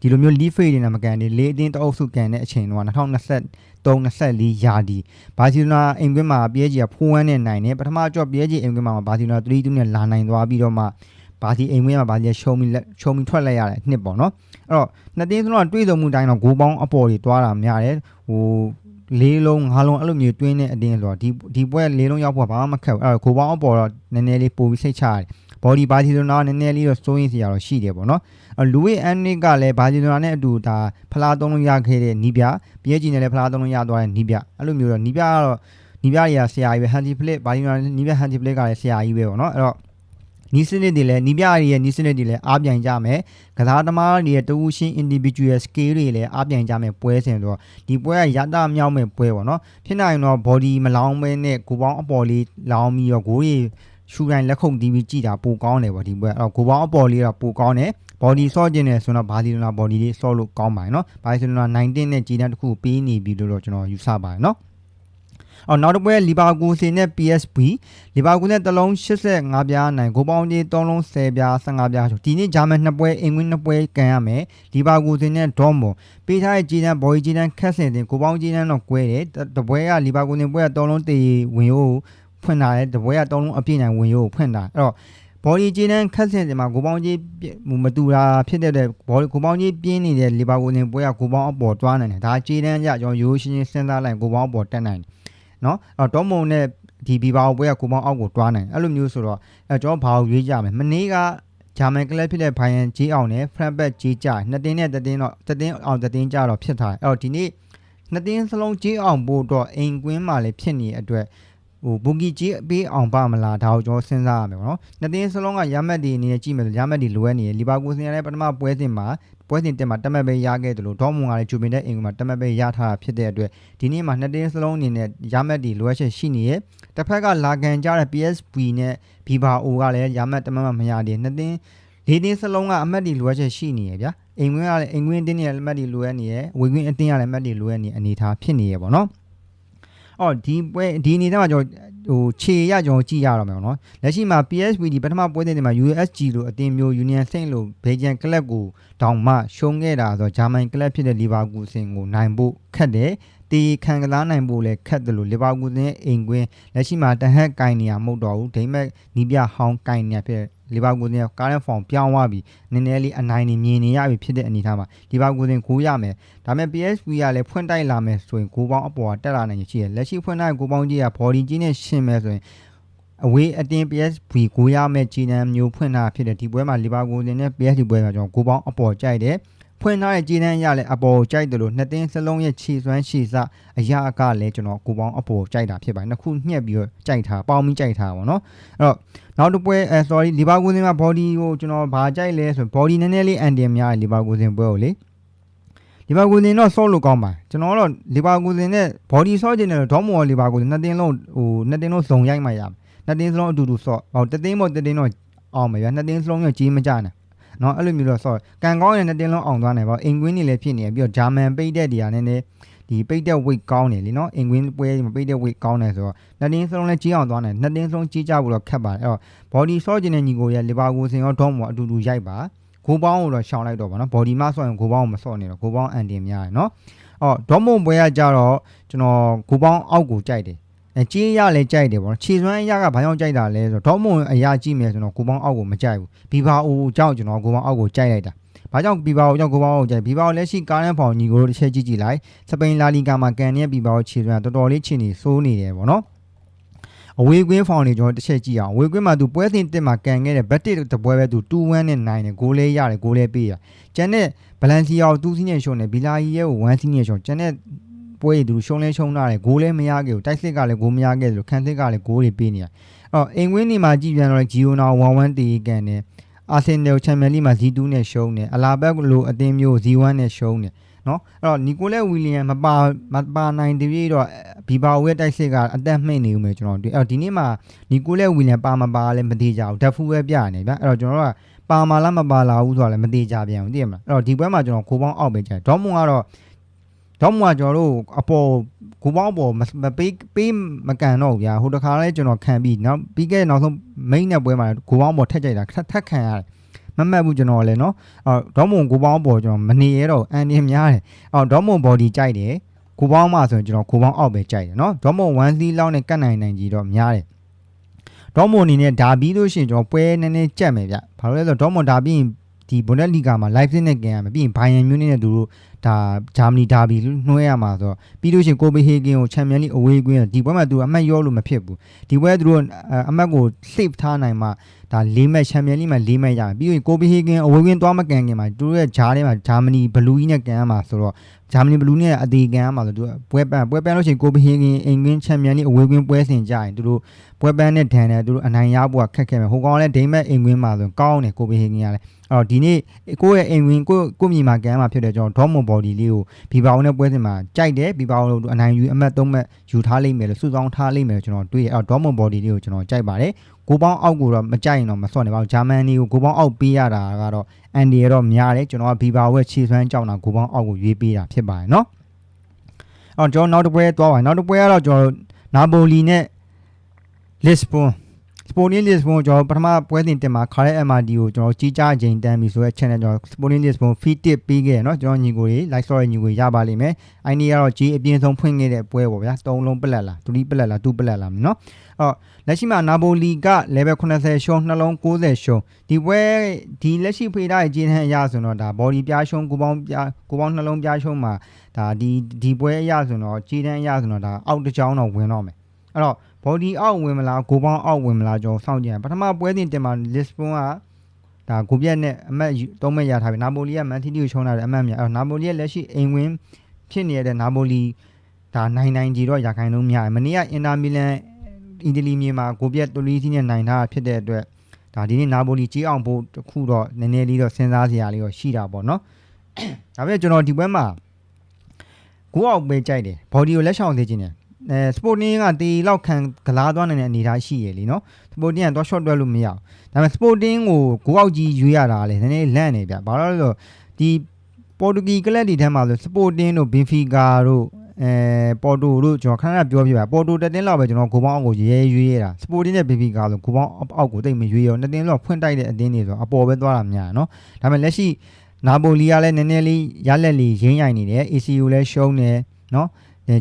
ဒီလိုမျိုး lead fade တွေနဲ့မကန်သေးလေးအတင်းတအုပ်စုကန်တဲ့အချိန်တော့2023 24ရာဒီဘာစီလိုနာအင်ကွင်းမှာ PSG ကဖိုးဝမ်းနဲ့နိုင်တယ်ပထမကြော့ PSG အင်ကွင်းမှာဘာစီလိုနာ3-2နဲ့လာနိုင်သွားပြီးတော့မှ ဘာစီအိမ်ကွင်းမှာဘာစီရှုံးပြီးရှုံးပြီးထွက်လိုက်ရတဲ့နှစ်ပေါ့နော်အဲ့တော့နှစ်တင်းစလုံးကတွေးဆုံမှုတိုင်းတော့ဂိုးပေါင်းအပေါ်တွေတွားတာများတယ်ဟိုလေးလုံးငါးလုံးအဲ့လိုမျိုးတွင်းတဲ့အတင်းဆိုတော့ဒီဒီပွဲလေးလုံးရောက်ဖို့ဘာမှမခက်ဘူးအဲ့တော့ဂိုးပေါင်းအပေါ်တော့နည်းနည်းလေးပိုပြီးစိတ်ချရတယ်ဘော်ဒီဘာစီလိုနာကနည်းနည်းလေးတော့စိုးရင်စရာတော့ရှိတယ်ပေါ့နော်လူဝိအန်နစ်ကလည်းဘာစီလိုနာနဲ့အတူဒါဖလားသုံးလုံးရခဲ့တဲ့နီးပြပြည့်ကြီးနဲ့လည်းဖလားသုံးလုံးရသွားတဲ့နီးပြအဲ့လိုမျိုးတော့နီးပြကတော့နီးပြတွေကဆရာကြီးပဲဟန်တီဖလစ်ဘာစီလိုနာနီးပြဟန်တီဖလစ်ကလည်းဆရာကြီးပဲပေါ့နော်အဲ့တော့ နီးစနစ်တွေလည်းနီးပြတွေရဲ့နီးစနစ်တွေလည်းအားပြန်ကြမယ်ကစားသမားတွေရဲ့တူရှင် individual skill တွေလည်းအားပြန်ကြမယ်ပွဲစဉ်ဆိုတော့ဒီပွဲကရတမြောက်မဲ့ပွဲပေါ့နော်ဖြစ်နိုင်တော့ body မလောင်းမဲနဲ့ကိုပေါင်းအပေါ်လေးလောင်းပြီးတော့ကိုကြီးရှူတိုင်းလက်ခုံတီးပြီးကြည်တာပိုကောင်းတယ်ပေါ့ဒီပွဲအဲ့တော့ကိုပေါင်းအပေါ်လေးတော့ပိုကောင်းတယ် body ဆော့ကျင်တယ်ဆိုတော့ဘာလီလိုနာ body လေးဆော့လို့ကောင်းပါတယ်နော်ဘာလီလိုနာ19နဲ့ဂျီနန်တစ်ခုပေးနေပြီလို့တော့ကျွန်တော်ယူဆပါတယ်နော် အော်နောက်တစ်ပွဲလီဗာပူးစင်နဲ့ PSV လီဗာပူးနဲ့တလုံး85ပြားနိုင်ဂိုးပေါင်းကြီး3လုံး10ပြား15ပြားဆိုဒီနေ့ဂျာမန်နှစ်ပွဲအင်္ဂွင်းနှစ်ပွဲကန်ရမယ်လီဗာပူးစင်နဲ့ဒေါမွန်ပေးထားတဲ့ဂျီတန်ဘော်ဂျီတန်ခက်စင်တင်ဂိုးပေါင်းဂျီတန်တော့ကွဲတယ်တပွဲကလီဗာပူးနဲ့ပွဲက3လုံးတေဝင်ရိုးဖွင့်လာတယ်တပွဲက3လုံးအပြည့်နိုင်ဝင်ရိုးဖွင့်တာအဲ့တော့ body ကြီးနဲ့ခက်ဆင်တယ်မှာကိုပေါင်းကြီးမတူတာဖြစ်တဲ့ body ကိုပေါင်းကြီးပြင်းနေတဲ့လီဗာပူးနဲ့ပွဲကကိုပေါင်းအပေါ်တွားနိုင်တယ်ဒါကြီးတန်းကြကျွန်တော်ရိုးရှင်းရှင်းစဉ်းစားလိုက်ကိုပေါင်းအပေါ်တက်နိုင်တယ် နော်အဲ့တော့ဒေါမုံနဲ့ဒီဘီဘာပွဲကကိုပေါင်းအောက်ကိုတွားနိုင်အဲ့လိုမျိုးဆိုတော့အဲကျွန်တော်ဘာကိုရွေးကြမယ်မနေ့ကဂျာမန်ကလပ်ဖြစ်တဲ့ဘိုင်ယန်ဂျီအောင်နဲ့ဖရန့်ဘက်ဂျီကြနှစ်တင်းနဲ့တတင်းတော့တတင်းအောင်တတင်းကြတော့ဖြစ်ထားတယ်အဲ့တော့ဒီနေ့နှစ်တင်းစလုံးဂျီအောင်ပို့တော့အိမ်ကွင်းမှာလည်းဖြစ်နေတဲ့အတွက်ဟိုဘူဂီကြီးပေးအောင်ပါမလားဒါကိုကျွန်တော်စဉ်းစားရမယ်ပေါ့နော်နှစ်တင်းစလုံးကရမက်ဒီအနေနဲ့ကြည့်မယ်ဆိုရမက်ဒီလိုအပ်နေတယ်လီဗာပူးစင်ရတဲ့ပထမပွဲစဉ်မှာ ပွဲစဉ်တက်မှာတက်မက်ပဲရခဲ့တယ်လို့ဒေါမွန်ကလည်းဂျူပင်တဲ့အင်ကွင်းမှာတက်မက်ပဲရထားတာဖြစ်တဲ့အတွက်ဒီနေ့မှာနှစ်တင်းစလုံးအနေနဲ့ရမက်ဒီလိုအပ်ချက်ရှိနေရဲ့တစ်ဖက်ကလာကန်ကြတဲ့ PSV နဲ့ဘီဘာအိုကလည်းရမက်တမက်မရသေးနှစ်တင်းလေးတင်းစလုံးကအမက်ဒီလိုအပ်ချက်ရှိနေရဲ့ဗျာအိမ်ကွင်းကလည်းအိမ်ကွင်းတင်းနေရဲ့အမက်ဒီလိုအပ်နေရဲ့ဝေကွင်းအတင်းကလည်းအမက်ဒီလိုအပ်နေအနေထားဖြစ်နေရဲ့ပေါ့နော်အော်ဒီပွဲဒီအနေနဲ့မှာကျွန်တော် ဟိုခြေရကျွန်တော်ကြည့်ရတော့မယ်ပေါ့နော်လက်ရှိမှာ PSV ဒီပထမပွဲစဉ်တွေမှာ USG လို့အတင်းမျိုး Union Saint လို့ဘေဂျန်ကလပ်ကိုတောင်မှရှုံးခဲ့တာဆိုတော့ဂျာမန်ကလပ်ဖြစ်တဲ့လီဗာပူးစင်ကိုနိုင်ဖို့ခက်တယ်တီခံကစားနိုင်ဖို့လည်းခက်တယ်လို့လီဗာပူးစင်ရဲ့အိမ်ကွင်းလက်ရှိမှာတဟက်ကင်နေရမဟုတ်တော့ဘူးဒိမက်နီးပြဟောင်းကင်နေရဖြစ် လီဗာပူးစင်ကားတဲ့ဖောင်ပြောင်းသွားပြီးနည်းနည်းလေးအနိုင်နေမြင်နေရပြီဖြစ်တဲ့အနေအထားမှာလီဗာပူးစင်ကိုရမယ်ဒါပေမဲ့ PSV ကလည်းဖွင့်တိုက်လာမယ်ဆိုရင်ဂိုးပေါင်းအပေါ်ကတက်လာနိုင်ချင်ရှိတယ်လက်ရှိဖွင့်တိုက်ဂိုးပေါင်းကြီးက body ကြီးနဲ့ရှင်းမယ်ဆိုရင်အဝေးအတင်း PSV ကိုရမဲ့ဂျီနန်မျိုးဖွင့်တာဖြစ်တယ်ဒီပွဲမှာလီဗာပူးစင်နဲ့ PSV ပွဲမှာကျွန်တော်ဂိုးပေါင်းအပေါ်ကြိုက်တယ် ဖွင့်ထားတဲ့ဂျီနန်ရလည်းအပေါ်ကြိုက်တယ်လို့နှစ်တင်းစလုံးရဲ့ခြေစွမ်းခြေစအရာအကလည်းကျွန်တော်ကိုပေါင်းအပေါ်ကြိုက်တာဖြစ်ပါတယ်နှစ်ခုညှက်ပြီးတော့ကြိုက်တာပေါင်းပြီးကြိုက်တာပေါ့နော်အဲ့တော့နောက်တစ်ပွဲအဲ sorry လီဗာပူးစင်မှာ body ကိုကျွန်တော်ဘာကြိုက်လဲဆို body နည်းနည်းလေးအန်တင်များလီဗာပူးစင်ပွဲကိုလေလီဗာပူးစင်တော့ဆော့လို့ကောင်းပါကျွန်တော်တော့လီဗာပူးစင်နဲ့ body ဆော့ခြင်းနဲ့ဒေါမော်လီဗာပူးစင်နှစ်တင်းလုံးဟိုနှစ်တင်းလုံးစုံရိုက်မှရမယ်နှစ်တင်းစလုံးအတူတူဆော့ဟောတတင်းမို့တတင်းတော့အောင်မယ်ဗျာနှစ်တင်းစလုံးရကြီးမကြနဲ့ နော်အဲ့လိုမျိုးတော့ sorry ကန်ကောင်းရတဲ့တင်းလုံးအောင်သွားနေပါအင်ကွင်းနေလည်းဖြစ်နေပြီးတော့ဂျာမန်ပိတ်တဲ့တရားနဲ့လည်းဒီပိတ်တဲ့ weight ကောင်းတယ်လीနော်အင်ကွင်းပွဲမပိတ်တဲ့ weight ကောင်းတယ်ဆိုတော့နှစ်တင်းစလုံးလည်းကြီးအောင်သွားနေနှစ်တင်းစလုံးကြီးကြဖို့တော့ခက်ပါတယ်အဲ့တော့ body ဆော့ကျင်တဲ့ညီကိုရဲ့ liverpool စင်ရော dom ကိုအတူတူရိုက်ပါဂိုးပေါင်းကိုတော့ရှောင်လိုက်တော့ဗောနော် body မဆော့ရင်ဂိုးပေါင်းကိုမဆော့နေတော့ဂိုးပေါင်းအန်တင်များတယ်နော်အော် dom ပွဲကကြတော့ကျွန်တော်ဂိုးပေါင်းအောက်ကိုကြိုက်တယ် အဲကြေးရလည်းကြိုက်တယ်ပေါ့နော်ခြေစွမ်းအရကဘာကြောင့်ကြိုက်တာလဲဆိုတော့ဒေါမွန်အရာကြည့်မယ်ဆိုတော့ကိုပေါင်းအောက်ကိုမကြိုက်ဘူးဘီဘာအိုကြောင့်ကျွန်တော်ကိုပေါင်းအောက်ကိုကြိုက်လိုက်တာဘာကြောင့်ဘီဘာအိုကြောင့်ကိုပေါင်းအောက်ကိုကြိုက်ဘီဘာအိုလက်ရှိကားနန်းဖောင်ညီကိုတို့တစ်ချက်ကြည့်ကြည့်လိုက်စပိန်လာလီဂါမှာကန်နေတဲ့ဘီဘာအိုခြေစွမ်းတော်တော်လေးချင်နေစိုးနေတယ်ပေါ့နော်အဝေးကွင်းဖောင်နေကျွန်တော်တစ်ချက်ကြည့်အောင်အဝေးကွင်းမှာသူပွဲစဉ်တစ်မှာကန်ခဲ့တဲ့ဘက်တစ်တပွဲပဲသူ2-1နဲ့နိုင်တယ်ဂိုးလေးရတယ်ဂိုးလေးပေးရကျန်တဲ့ဘလန်စီယာကို2စီးနဲ့ရှုံးတယ်ဘီလာကြီးရဲ့ကို1စီးနဲ့ရှုံးကျန်တဲ့ ပွဲတွေသူရှုံးလဲရှုံးလာတယ်ဂိုးလည်းမရခဲ့ဘူးတိုက်စစ်ကလည်းဂိုးမရခဲ့ဘူးခန်းစစ်ကလည်းဂိုးတွေပေးနေရအော်အိမ်ဝင်းနေမှာကြည်ပြန်တော့ဂျီယိုနာ1-1တီးကန်တယ်အာဆင်နယ်ချန်ပီယံလိမှာ Z2 နဲ့ရှုံးတယ်အလာဘက်လိုအသင်းမျိုး Z1 နဲ့ရှုံးတယ်နော်အဲ့တော့နီကိုလက်ဝီလီယံမပါမပါနိုင်တပြေတော့ဘီဘာဝဲတိုက်စစ်ကအသက်မှိတ်နေဦးမယ်ကျွန်တော်တွေ့အဲ့တော့ဒီနေ့မှာနီကိုလက်ဝီလီယံပါမပါလည်းမသေးကြဘူးဓာတ်ဖူးပဲပြနေဗျအဲ့တော့ကျွန်တော်တို့ကပါမလားမပါလာဘူးဆိုတာလည်းမသေးကြပြန်ဘူးသိရမလားအဲ့တော့ဒီပွဲမှာကျွန်တော်ခိုးပေါင်းအောက်ပဲကြတယ်ဒေါမွန်ကတော့ ဒေါမွန်ကကျွန်တော်တို့အပေါ်ကိုပေါင်းပေါ်မပေးပေးမကန်တော့ဘူးဗျာဟိုတခါလဲကျွန်တော်ခံပြီးနောက်ပြီးခဲ့နောက်ဆုံးမိန်းနဲ့ပွဲမှာကိုပေါင်းပေါ်ထက်ကြိုက်တာထက်ခံရတယ်မမှတ်ဘူးကျွန်တော်လည်းเนาะအော်ဒေါမွန်ကိုပေါင်းပေါ်ကျွန်တော်မနေရတော့အန်နေများတယ်အော်ဒေါမွန် body ကြိုက်တယ်ကိုပေါင်းမှဆိုရင်ကျွန်တော်ကိုပေါင်းအောက်ပဲကြိုက်တယ်เนาะဒေါမွန်1 3လောက်နဲ့ကတ်နိုင်နိုင်ကြီးတော့များတယ်ဒေါမွန်အနေနဲ့ဒါပြီးလို့ရှိရင်ကျွန်တော်ပွဲနည်းနည်းကြက်မယ်ဗျဘာလို့လဲဆိုတော့ဒေါမွန်ဒါပြီးရင်ဒီဘွန်ဒက်လီဂါမှာ live နဲ့ကန်ရမယ်ပြီးရင်ဘိုင်ယန်မျိုးနဲ့သူတို့ ဒါဂျာမနီဒါဘီနှွှဲရမှာဆိုတော့ပြီးလို့ရှိရင်ကိုပေဟေဂင်ကိုချန်ပီယံလိအဝေးကွင်းဒီပွဲမှာသူအမှတ်ရောလို့မဖြစ်ဘူးဒီပွဲသူတို့အမှတ်ကို save ထားနိုင်မှဒါ၄မက်ချန်ပီယံလိမှာ၄မက်ရမယ်ပြီးရင်ကိုပေဟေဂင်အဝေးကွင်းသွားမကန်ခင်မှာသူတို့ရဲ့ဂျားထဲမှာဂျာမနီဘလူးကြီးနဲ့ကန်ရမှာဆိုတော့ဂျာမနီဘလူးနဲ့အသေးကန်ရမှာဆိုသူပွဲပန်းပွဲပန်းလို့ရှိရင်ကိုပေဟေဂင်အိမ်ကွင်းချန်ပီယံလိအဝေးကွင်းပွဲစဉ်ကြရင်သူတို့ပွဲပန်းနဲ့ဒန်နဲ့သူတို့အနိုင်ရဖို့ခက်ခဲမယ်ဟိုကောင်လည်းဒိမက်အိမ်ကွင်းမှာဆိုကောင်းတယ်ကိုပေဟေဂင်ကလည်းအဲ့ တော့ဒီနေ့ကိုယ့်ရဲ့အိမ်ဝင်ကိုကိုမြေမှာကန်မှာဖြစ်တဲ့ကျွန်တော်ဒေါမွန်ဘော်ဒီလေးကိုဘီဘာအောင်နဲ့ပွဲစဉ်မှာကြိုက်တယ်ဘီဘာအောင်လို့အနိုင်ယူအမှတ်၃မှတ်ယူထားလိမ့်မယ်လို့စုဆောင်းထားလိမ့်မယ်လို့ကျွန်တော်တွေးရအဲ့တော့ဒေါမွန်ဘော်ဒီလေးကိုကျွန်တော်ကြိုက်ပါတယ်ကိုပေါင်းအောက်ကိုတော့မကြိုက်ရင်တော့မစော့နေပါဘူးဂျာမန်နီကိုကိုပေါင်းအောက်ပေးရတာကတော့အန်ဒီရတော့များတယ်ကျွန်တော်ကဘီဘာဝက်ခြေစွမ်းကြောက်တာကိုပေါင်းအောက်ကိုရွေးပေးတာဖြစ်ပါတယ်နော်အော်ကျွန်တော်နောက်တစ်ပွဲသွားပါနောက်တစ်ပွဲကတော့ကျွန်တော်နာပိုလီနဲ့လစ်ဘွန် Sporting Lisbon ကျွန်တော်ပထမပွဲစဉ်တင်မှာခါရဲ MRD ကိုကျွန်တော်ကြီးကြားချိန်တန်းပြီဆိုတော့ channel ကျွန်တော် Sporting Lisbon feed tip ပေးခဲ့ရနော်ကျွန်တော်ညီကိုတွေ live story ညီကိုရပါလိမ့်မယ်။အိုင်းနေကတော့ကြီးအပြင်းဆုံးဖွင့်ခဲ့တဲ့ပွဲပေါ့ဗျာ။၃လုံးပလက်လား၊3ပလက်လား၊2ပလက်လားနော်။အော်လက်ရှိမှာ Napoli က level 80ရှုံးနှလုံး90ရှုံးဒီပွဲဒီလက်ရှိဖေးထားရဲ့ကြီးထန်အရဆိုတော့ဒါ body ပြားရှုံးကိုပေါင်းပြားကိုပေါင်းနှလုံးပြားရှုံးမှာဒါဒီဒီပွဲအရဆိုတော့ကြီးထန်အရဆိုတော့ဒါအောက်တစ်ကြောင်းတော့ဝင်တော့မယ်။အဲ့တော့ body အောက်ဝင်မလားကိုပေါင်းအောက်ဝင်မလားကျွန်တော်စောင့်ကြည့်ရပထမပွဲစဉ်တင်မှာ Lisbon ကဒါကိုပြက်နဲ့အမတ်သုံးမဲ့ရထားပြီနာပိုလီကမန်တီတီကိုချုံးလာတယ်အမတ်များအဲ့နာပိုလီရဲ့လက်ရှိအိမ်ဝင်ဖြစ်နေတဲ့နာပိုလီဒါနိုင်နိုင်ကြီးတော့ရာခိုင်နှုန်းများတယ်မနေ့ကအင်တာမီလန်အီတလီမြေမှာကိုပြက်တူလီစီနဲ့နိုင်ထားဖြစ်တဲ့အတွက်ဒါဒီနေ့နာပိုလီကြီးအောင်ဖို့တခုတော့နည်းနည်းလေးတော့စဉ်းစားစရာလေးတော့ရှိတာပေါ့နော်ဒါပေမဲ့ကျွန်တော်ဒီပွဲမှာကိုအောင်ပဲကြိုက်တယ်ဘော်ဒီကိုလက်ဆောင်သေးခြင်းတယ် အဲစပိုတင်းကတီလောက်ခံကလားသွားနေတဲ့အနေအထားရှိရလीနော်စပိုတင်းကတော့ short တွက်လို့မရဘူးဒါပေမဲ့စပိုတင်းကိုကိုအောက်ကြီးရွေးရတာလေနည်းနည်းလန့်နေဗျဘာလို့လဲဆိုတော့ဒီပေါ်တူဂီကလပ်တွေထဲမှာဆိုစပိုတင်းတို့ဘင်ဖီကာတို့အဲပေါ်တိုတို့ကျွန်တော်ခဏခဏပြောပြပါပေါ်တိုတက်တင်းလောက်ပဲကျွန်တော်ကိုပေါင်းအောက်ကိုရဲရွေးရတာစပိုတင်းနဲ့ဘင်ဖီကာဆိုကိုပေါင်းအောက်ကိုတိတ်မရွေးရောနှစ်တင်းလောက်ဖွင့်တိုက်တဲ့အတင်းတွေဆိုအပေါ်ပဲသွားတာများနော်ဒါပေမဲ့လက်ရှိနာပိုလီကလည်းနည်းနည်းလေးရလက်လေးရင်းရိုင်နေတယ် ACU လည်းရှုံးတယ်နော်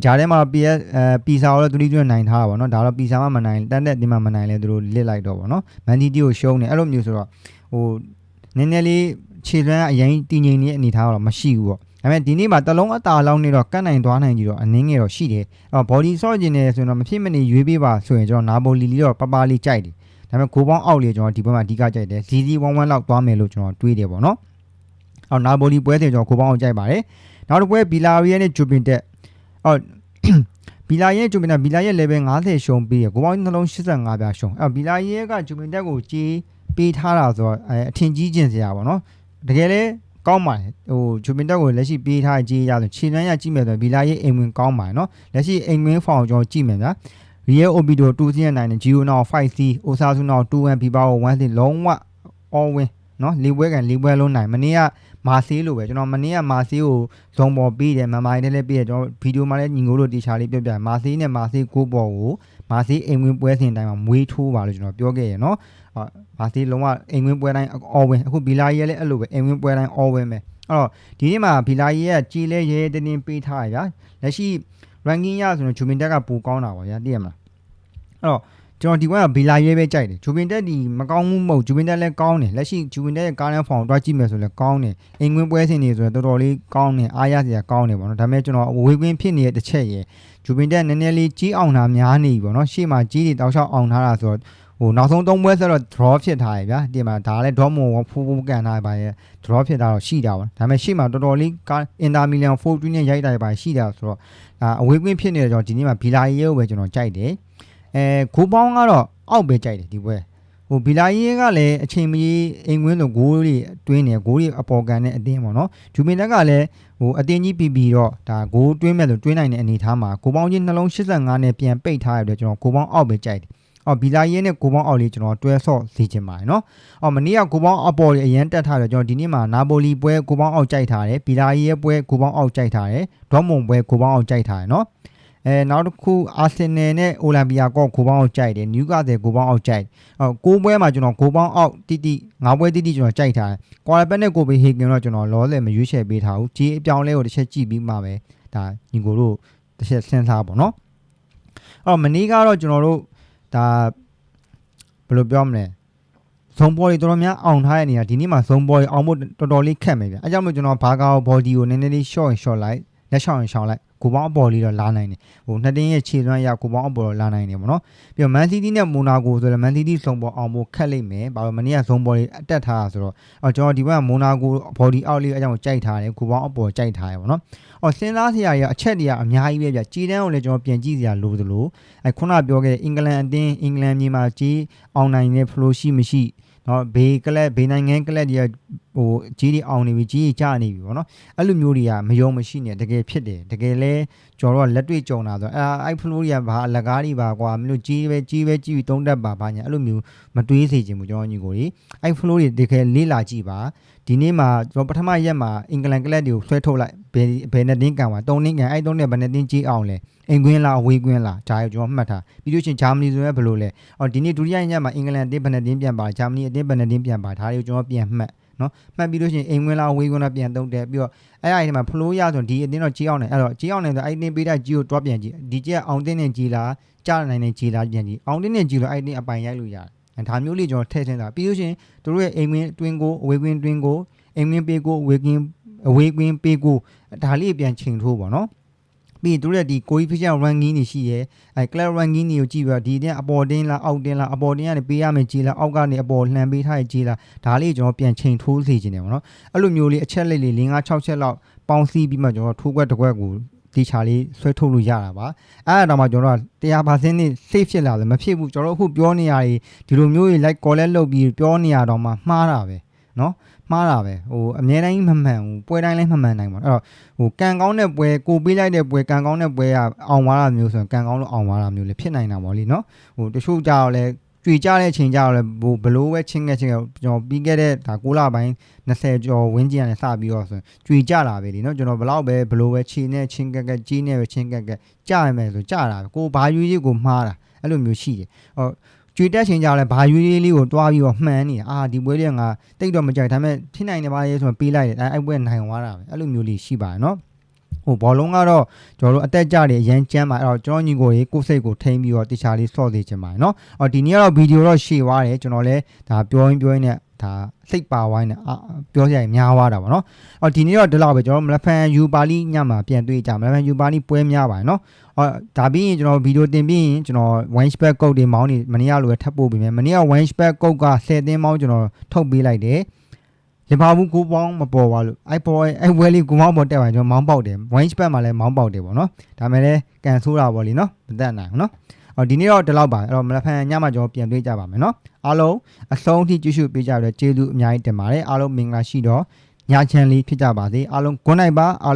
ဂျားထဲမှာ PS အဲပီဆာကိုလည်းသူတို့နိုင်ထားတာပေါ့နော်ဒါတော့ပီဆာမှမနိုင်တန်တဲ့ဒီမှာမနိုင်လဲသူတို့လစ်လိုက်တော့ပေါ့နော်မန်တီတီကိုရှုံးတယ်အဲ့လိုမျိုးဆိုတော့ဟိုနည်းနည်းလေးခြေလွမ်းအရင်တည်ငြိမ်နေတဲ့အနေထားတော့မရှိဘူးပေါ့ဒါပေမဲ့ဒီနေ့မှာတလုံးအတာလောက်နေတော့ကတ်နိုင်သွားနိုင်ကြတော့အနည်းငယ်တော့ရှိတယ်အဲ့တော့ body ဆော့ကျင်နေဆိုတော့မဖြစ်မနေရွေးပေးပါဆိုရင်ကျွန်တော်နာပိုလီလေးတော့ပပလေးကြိုက်တယ်ဒါပေမဲ့ကိုပေါင်းအောက်လေးကျွန်တော်ဒီဘက်မှာအဓိကကြိုက်တယ်ဇီဇီ11လောက်သွားမယ်လို့ကျွန်တော်တွေးတယ်ပေါ့နော်အော်နာပိုလီပွဲစဉ်ကျွန်တော်ကိုပေါင်းအောင်ကြိုက်ပါတယ်နောက်တစ်ပွဲဘီလာရီယဲနဲ့ဂျူပင်တက် အော်ဘီလာရဲ့ဂျူမင်တာဘီလာရဲ့ level 50ရှုံးပြီးရကိုပေါင်းနှလုံး85ပြားရှုံးအဲ့ဘီလာရဲ့ကဂျူမင်တက်ကိုကြီးပေးထားတာဆိုတော့အထင်ကြီးကျင်စရာပေါ့နော်တကယ်လဲကောင်းပါတယ်ဟိုဂျူမင်တက်ကိုလက်ရှိပေးထားကြီးရဆိုခြေနှမ်းရကြည့်မယ်ဆိုဘီလာရဲ့အိမ်ဝင်ကောင်းပါတယ်နော်လက်ရှိအိမ်ဝင်ဖောင်ကျွန်တော်ကြည့်မယ်ဗျာ Real Obito 209နဲ့ Gio now 5C Osasuna 21 Bilbao 1C လုံးဝ all win နော်လေးပွဲကန်လေးပွဲလုံးနိုင်မနေ့က မာဆေးလိုပဲကျွန်တော်မနေ့ကမာဆေးကိုဇုံပေါ်ပြီးတယ်မမိုင်းနဲ့လည်းပြီးတယ်ကျွန်တော်ဗီဒီယိုမှာလည်းညီငိုတို့တီချာလေးပြောပြမာဆေးနဲ့မာဆေးကိုပေါ်ကိုမာဆေးအိမ်ဝင်ပွဲစဉ်တိုင်းမှာမွေးထိုးပါလို့ကျွန်တော်ပြောခဲ့ရနော်အော်မာဆေးလုံးဝအိမ်ဝင်ပွဲတိုင်းအော်ဝင်အခုဘီလာကြီးလည်းအဲ့လိုပဲအိမ်ဝင်ပွဲတိုင်းအော်ဝင်ပဲအဲ့တော့ဒီနေ့မှာဘီလာကြီးရဲ့ကြီးလဲရဲတင်းတင်းပေးထားရဗျာလက်ရှိ ranking ရဆိုတော့ဂျူမင်တက်ကပိုကောင်းတာပါဗျာသိရမလားအဲ့တော့ ကျွန်တော်ဒီကွက်ကဘီလာရဲပဲကြိုက်တယ်ဂျူမင်တက်ဒီမကောင်းမှုမဟုတ်ဂျူမင်တက်လည်းကောင်းတယ်လက်ရှိဂျူမင်တက်ရဲ့ကားလမ်းဖောင်တွားကြည့်မယ်ဆိုလည်းကောင်းတယ်အိမ်ဝင်ပွဲစဉ်တွေဆိုတော့တော်တော်လေးကောင်းတယ်အားရစရာကောင်းတယ်ပေါ့နော်ဒါပေမဲ့ကျွန်တော်ဝေကွင်းဖြစ်နေတဲ့တစ်ချက်ရယ်ဂျူမင်တက်နည်းနည်းလေးကြီးအောင်တာများနေပြီပေါ့နော်ရှေ့မှာကြီးတွေတောက်လျှောက်အောင်ထားတာဆိုတော့ဟိုနောက်ဆုံးသုံးပွဲဆိုတော့ draw ဖြစ်ထားရယ်ဗျာဒီမှာဒါလည်း draw မဟုတ်ဖူးဖူးကန်ထားပါရဲ့ draw ဖြစ်တာတော့ရှိတာပါဒါပေမဲ့ရှေ့မှာတော်တော်လေးကာအင်တာမီလန်4-2နဲ့ရိုက်တာပါရှိတာဆိုတော့ဒါအဝေးကွင်းဖြစ်နေတော့ဒီနေ့မှာဘီလာရေးကိုပဲကျွန်တော်ကြိုက်တယ် အဲဂိုးပေါင်းကတော့အောက်ပဲကြိုက်တယ်ဒီပွဲဟိုဘီလာရေးကလည်းအချိန်မီအိမ်ကွင်းလိုဂိုးတွေတွင်းနေဂိုးတွေအပေါ်ကန်တဲ့အတင်းပေါ့နော်ဂျူမင်တက်ကလည်းဟိုအတင်းကြီးပြီးပြီးတော့ဒါဂိုးတွင်းမဲ့လို့တွင်းနိုင်တဲ့အနေအထားမှာဂိုးပေါင်းကြီးနှလုံး85နဲ့ပြန်ပိတ်ထားရတဲ့ကျွန်တော်ဂိုးပေါင်းအောက်ပဲကြိုက်တယ်အော်ဘီလာရေးနဲ့ဂိုးပေါင်းအောက်လေးကျွန်တော်တွဲဆော့စီချင်ပါတယ်နော်။အော်မနေ့ကဂိုးပေါင်းအပေါ်လေးအရန်တက်ထားတယ်ကျွန်တော်ဒီနေ့မှာနာပိုလီပွဲဂိုးပေါင်းအောက်ကြိုက်ထားတယ်။ဘီလာရေးရဲ့ပွဲဂိုးပေါင်းအောက်ကြိုက်ထားတယ်။ဒေါမွန်ပွဲဂိုးပေါင်းအောက်ကြိုက်ထားတယ်နော်။ အဲနောက်တစ်ခုအာဆင်နယ်နဲ့အိုလံပီယာကောဂိုးပေါင်းအောက်ကြိုက်တယ်။နယူကာဆယ်ဂိုးပေါင်းအောက်ကြိုက်။အော်ကိုးပွဲမှာကျွန်တော်ဂိုးပေါင်းအောက်တိတိငါးပွဲတိတိကျွန်တော်ကြိုက်ထားတယ်။ကွာလပက်နဲ့ကိုဘေဟေဂင်တော့ကျွန်တော်လောဆယ်မရွေးချယ်ပေးထားဘူး။ကြီးအပြောင်းလဲကိုတစ်ချက်ကြည့်ပြီးမှပဲဒါညီကိုတို့တစ်ချက်စဉ်းစားပါတော့။အော်မနေ့ကတော့ကျွန်တော်တို့ဒါဘယ်လိုပြောမလဲ။ဇုံပေါ်တွေတော်တော်များအောင်ထားတဲ့နေရာဒီနေ့မှာဇုံပေါ်တွေအောင်ဖို့တော်တော်လေးခက်မယ်ဗျ။အဲကြောင့်မို့ကျွန်တော်ဘာကာဘော်ဒီကိုနည်းနည်းလေး short ရင် short လိုက်လက်ရှောင်ရင်ရှောင်လိုက် ကိုပေါင်းအပေါ်လေးတော့လာနိုင်တယ်ဟိုနှစ်တင်းရဲ့ခြေသွမ်းရကိုပေါင်းအပေါ်တော့လာနိုင်တယ်ပေါ့နော်ပြီးတော့ Man City နဲ့ Monaco ဆိုလည်း Man City စုံပေါ်အောင်ဖို့ခက်လိမ့်မယ်ဘာလို့မနေ့ကဇုံပေါ်လေးအတက်ထားတာဆိုတော့အော်ကျွန်တော်ဒီဘက်က Monaco body out လေးအကြောင်းကြိုက်ထားတယ်ကိုပေါင်းအပေါ်ကြိုက်ထားတယ်ပေါ့နော်အော်စဉ်းစားစရာကြီးအချက်တွေကအများကြီးပဲဗျကြီးတန်းကိုလည်းကျွန်တော်ပြန်ကြည့်စရာလိုသလိုအဲခုနပြောခဲ့တဲ့အင်္ဂလန်အသင်းအင်္ဂလန်မြေမှာကြီးအောင်နိုင်တဲ့ flow ရှိမရှိနော်ဘေးကလပ်ဘေးနိုင်ငံကလပ်တွေကဟိုကြီးတွေအောင်နေပြီကြီးတွေကျနေပြီပေါ့နော်အဲ့လိုမျိုးတွေကမယုံမရှိနဲ့တကယ်ဖြစ်တယ်တကယ်လဲကျွန်တော်တို့ကလက်တွေ့ကြုံတာဆိုအဲအဲ့ flow တွေကဘာအလကားတွေပါကွာမလို့ကြီးပဲကြီးပဲကြီးပြီးတုံးတက်ပါဘာညာအဲ့လိုမျိုးမတွေးစေချင်ဘူးကျွန်တော်ညီကိုကြီးအဲ့ flow တွေတကယ်လေးလာကြည့်ပါဒီနေ့မှာကျွန်တော်ပထမရက်မှာအင်္ဂလန်ကလပ်တွေကိုဆွဲထုတ်လိုက်ဘယ်ဘယ်နှစ်တင်းကန်ပါ၃တင်းကန်အဲ့၃တင်းဘယ်နှစ်တင်းကြီးအောင်လဲအိမ်ကွင်းလားအဝေးကွင်းလားဒါကိုကျွန်တော်မှတ်ထားပြီးလို့ချင်းဂျာမနီဆိုရင်ဘယ်လိုလဲအော်ဒီနေ့ဒုတိယရက်မှာအင်္ဂလန်အတင်းဘယ်နှစ်တင်းပြန်ပါဂျာမနီအတင်းဘယ်နှစ်တင်းပြန်ပါဒါတွေကိုကျွန်တော်ပြန်မှတ် နော်မှတ်ပြီးလို့ရှိရင်အိမ်ဝင်လာဝေးဝင်လာပြန်သုံးတယ်ပြီးတော့အဲ့အဲ့ဒီမှာဖလိုးရဆိုဒီအတင်းတော့ကြီးအောင်တယ်အဲ့တော့ကြီးအောင်တယ်ဆိုအဲ့တင်းပေးတဲ့ကြီးကိုတွားပြန်ကြည့်ဒီကြီးကအောင်တင်းနဲ့ကြီးလားကြားနိုင်တဲ့ကြီးလားပြန်ကြည့်အောင်တင်းနဲ့ကြီးလို့အဲ့တင်းအပိုင်ရိုက်လို့ရတယ်ဒါမျိုးလေးကျွန်တော်ထည့်ထည့်တာပြီးလို့ရှိရင်တို့ရဲ့အိမ်ဝင်တွင်းကိုအဝေးကွင်းတွင်းကိုအိမ်ဝင်ပေးကိုအဝေးကွင်းအဝေးကွင်းပေးကိုဒါလေးပြန်ချိန်ထိုးပါနော် ပြီးတို့ရဲ့ဒီ coefficient ranking တွေရှိရဲအဲ class ranking တွေကိုကြည့်ပြီးတော့ဒီတဲ့အပေါ်တင်းလားအောက်တင်းလားအပေါ်တင်းကနေပေးရမယ်ကြီးလားအောက်ကနေအပေါ်လှန်ပေးထားရကြီးလားဒါလေးကျွန်တော်ပြန်ချိန်ထိုးစေချင်တယ်ပေါ့နော်အဲ့လိုမျိုးလေးအချက်လေးလေး5 6ချက်လောက်ပေါင်းစည်းပြီးမှကျွန်တော်ထိုးခွက်တစ်ခွက်ကိုတီချာလေးဆွဲထုတ်လို့ရတာပါအဲ့ဒါတော့မှကျွန်တော်က100%နဲ့ safe ဖြစ်လာတယ်မဖြစ်ဘူးကျွန်တော်အခုပြောနေရည်ဒီလိုမျိုးကြီး like collect လုပ်ပြီးပြောနေရတော့မှမှားတာပဲเนาะ မှားတာပဲဟိုအမြဲတမ်းမမှန်ဘူးပွဲတိုင်းလည်းမမှန်နိုင်ပါဘူးအဲ့တော့ဟိုကန်ကောင်းတဲ့ပွဲကိုပေးလိုက်တဲ့ပွဲကန်ကောင်းတဲ့ပွဲကအောင်သွားတာမျိုးဆိုရင်ကန်ကောင်းလို့အောင်သွားတာမျိုးလည်းဖြစ်နိုင်တာပေါ့လीเนาะဟိုတချို့ကြတော့လဲကြွေကြတဲ့အချိန်ကြတော့လဲဟိုဘလို့ပဲချင်းခဲ့ချင်းခဲ့ကျွန်တော်ပြီးခဲ့တဲ့ဒါ6လပိုင်း20ကျော်ဝင်းကျင်ကနေစပြီးတော့ဆိုရင်ကြွေကြလာပဲလीเนาะကျွန်တော်ဘလောက်ပဲဘလို့ပဲခြေနဲ့ချင်းကက်ကက်ကြီးနဲ့ပဲချင်းကက်ကက်ကြရမယ်ဆိုကြတာပဲကိုဘာယူကြီးကိုမှားတာအဲ့လိုမျိုးရှိတယ်ဟော ကြွေတက်ချင်းကြလဲဘာယူရေးလေးကိုတွားပြီးတော့မှန်းနေတာအာဒီပွဲလေးကငါတိတ်တော့မကြိုက်ဒါပေမဲ့ဖြစ်နိုင်တယ်ပါရေးဆိုရင်ပေးလိုက်တယ်အဲအဲ့ပွဲနိုင်သွားတာပဲအဲ့လိုမျိုးလေးရှိပါတယ်နော်ဟိုဘောလုံးကတော့ကျွန်တော်တို့အသက်ကြတယ်အရန်ကျမ်းပါအဲ့တော့ကျွန်တော်ညီကိုရေကိုယ်စိတ်ကိုထိမ့်ပြီးတော့တခြားလေးဆော့သေးချင်ပါတယ်နော်အော်ဒီနေ့ကတော့ဗီဒီယိုတော့ရှေ့သွားတယ်ကျွန်တော်လည်းဒါပြောရင်းပြောရင်းနဲ့ ဒါစိတ်ပါဝိုင်းနဲ့အာပြောစရာကြီးများသွားတာပေါ့နော်အော်ဒီနေ့တော့ဒီလောက်ပဲကျွန်တော်မလဖန်ယူပါလီညမှာပြန်တွေ့ကြမလဖန်ယူပါလီပွဲများပါတယ်နော်အော်ဒါပြီးရင်ကျွန်တော်ဗီဒီယိုတင်ပြီးရင်ကျွန်တော် one back code တွေမောင်းနေမနေ့ကလိုပဲထပ်ပို့ပေးမယ်မနေ့က one back code က10သင်းမောင်းကျွန်တော်ထုတ်ပေးလိုက်တယ်လင်ပါဘူးကိုပေါင်းမပေါ်ပါလို့အိုက်ပေါ်အိုက်ဝဲလေးကိုမောင်းပေါ်တက်ပါကျွန်တော်မောင်းပေါက်တယ် one back မှာလည်းမောင်းပေါက်တယ်ပေါ့နော်ဒါမဲ့လည်းကန်ဆိုးတာပေါ့လीနော်မသက်နိုင်ဘူးနော် အော်ဒီနေ့တော့ဒီလောက်ပါအဲ့တော့မလဖန်ညမှာကျွန်တော်ပြန်တွေ့ကြပါမယ်နော်အားလုံးအဆုံးထိကြည့်ရှုပေးကြရတဲ့ကျေးဇူးအများကြီးတင်ပါတယ်အားလုံးမင်္ဂလာရှိတော့ညချမ်းလေးဖြစ်ကြပါစေအားလုံး good night ပါအားလုံး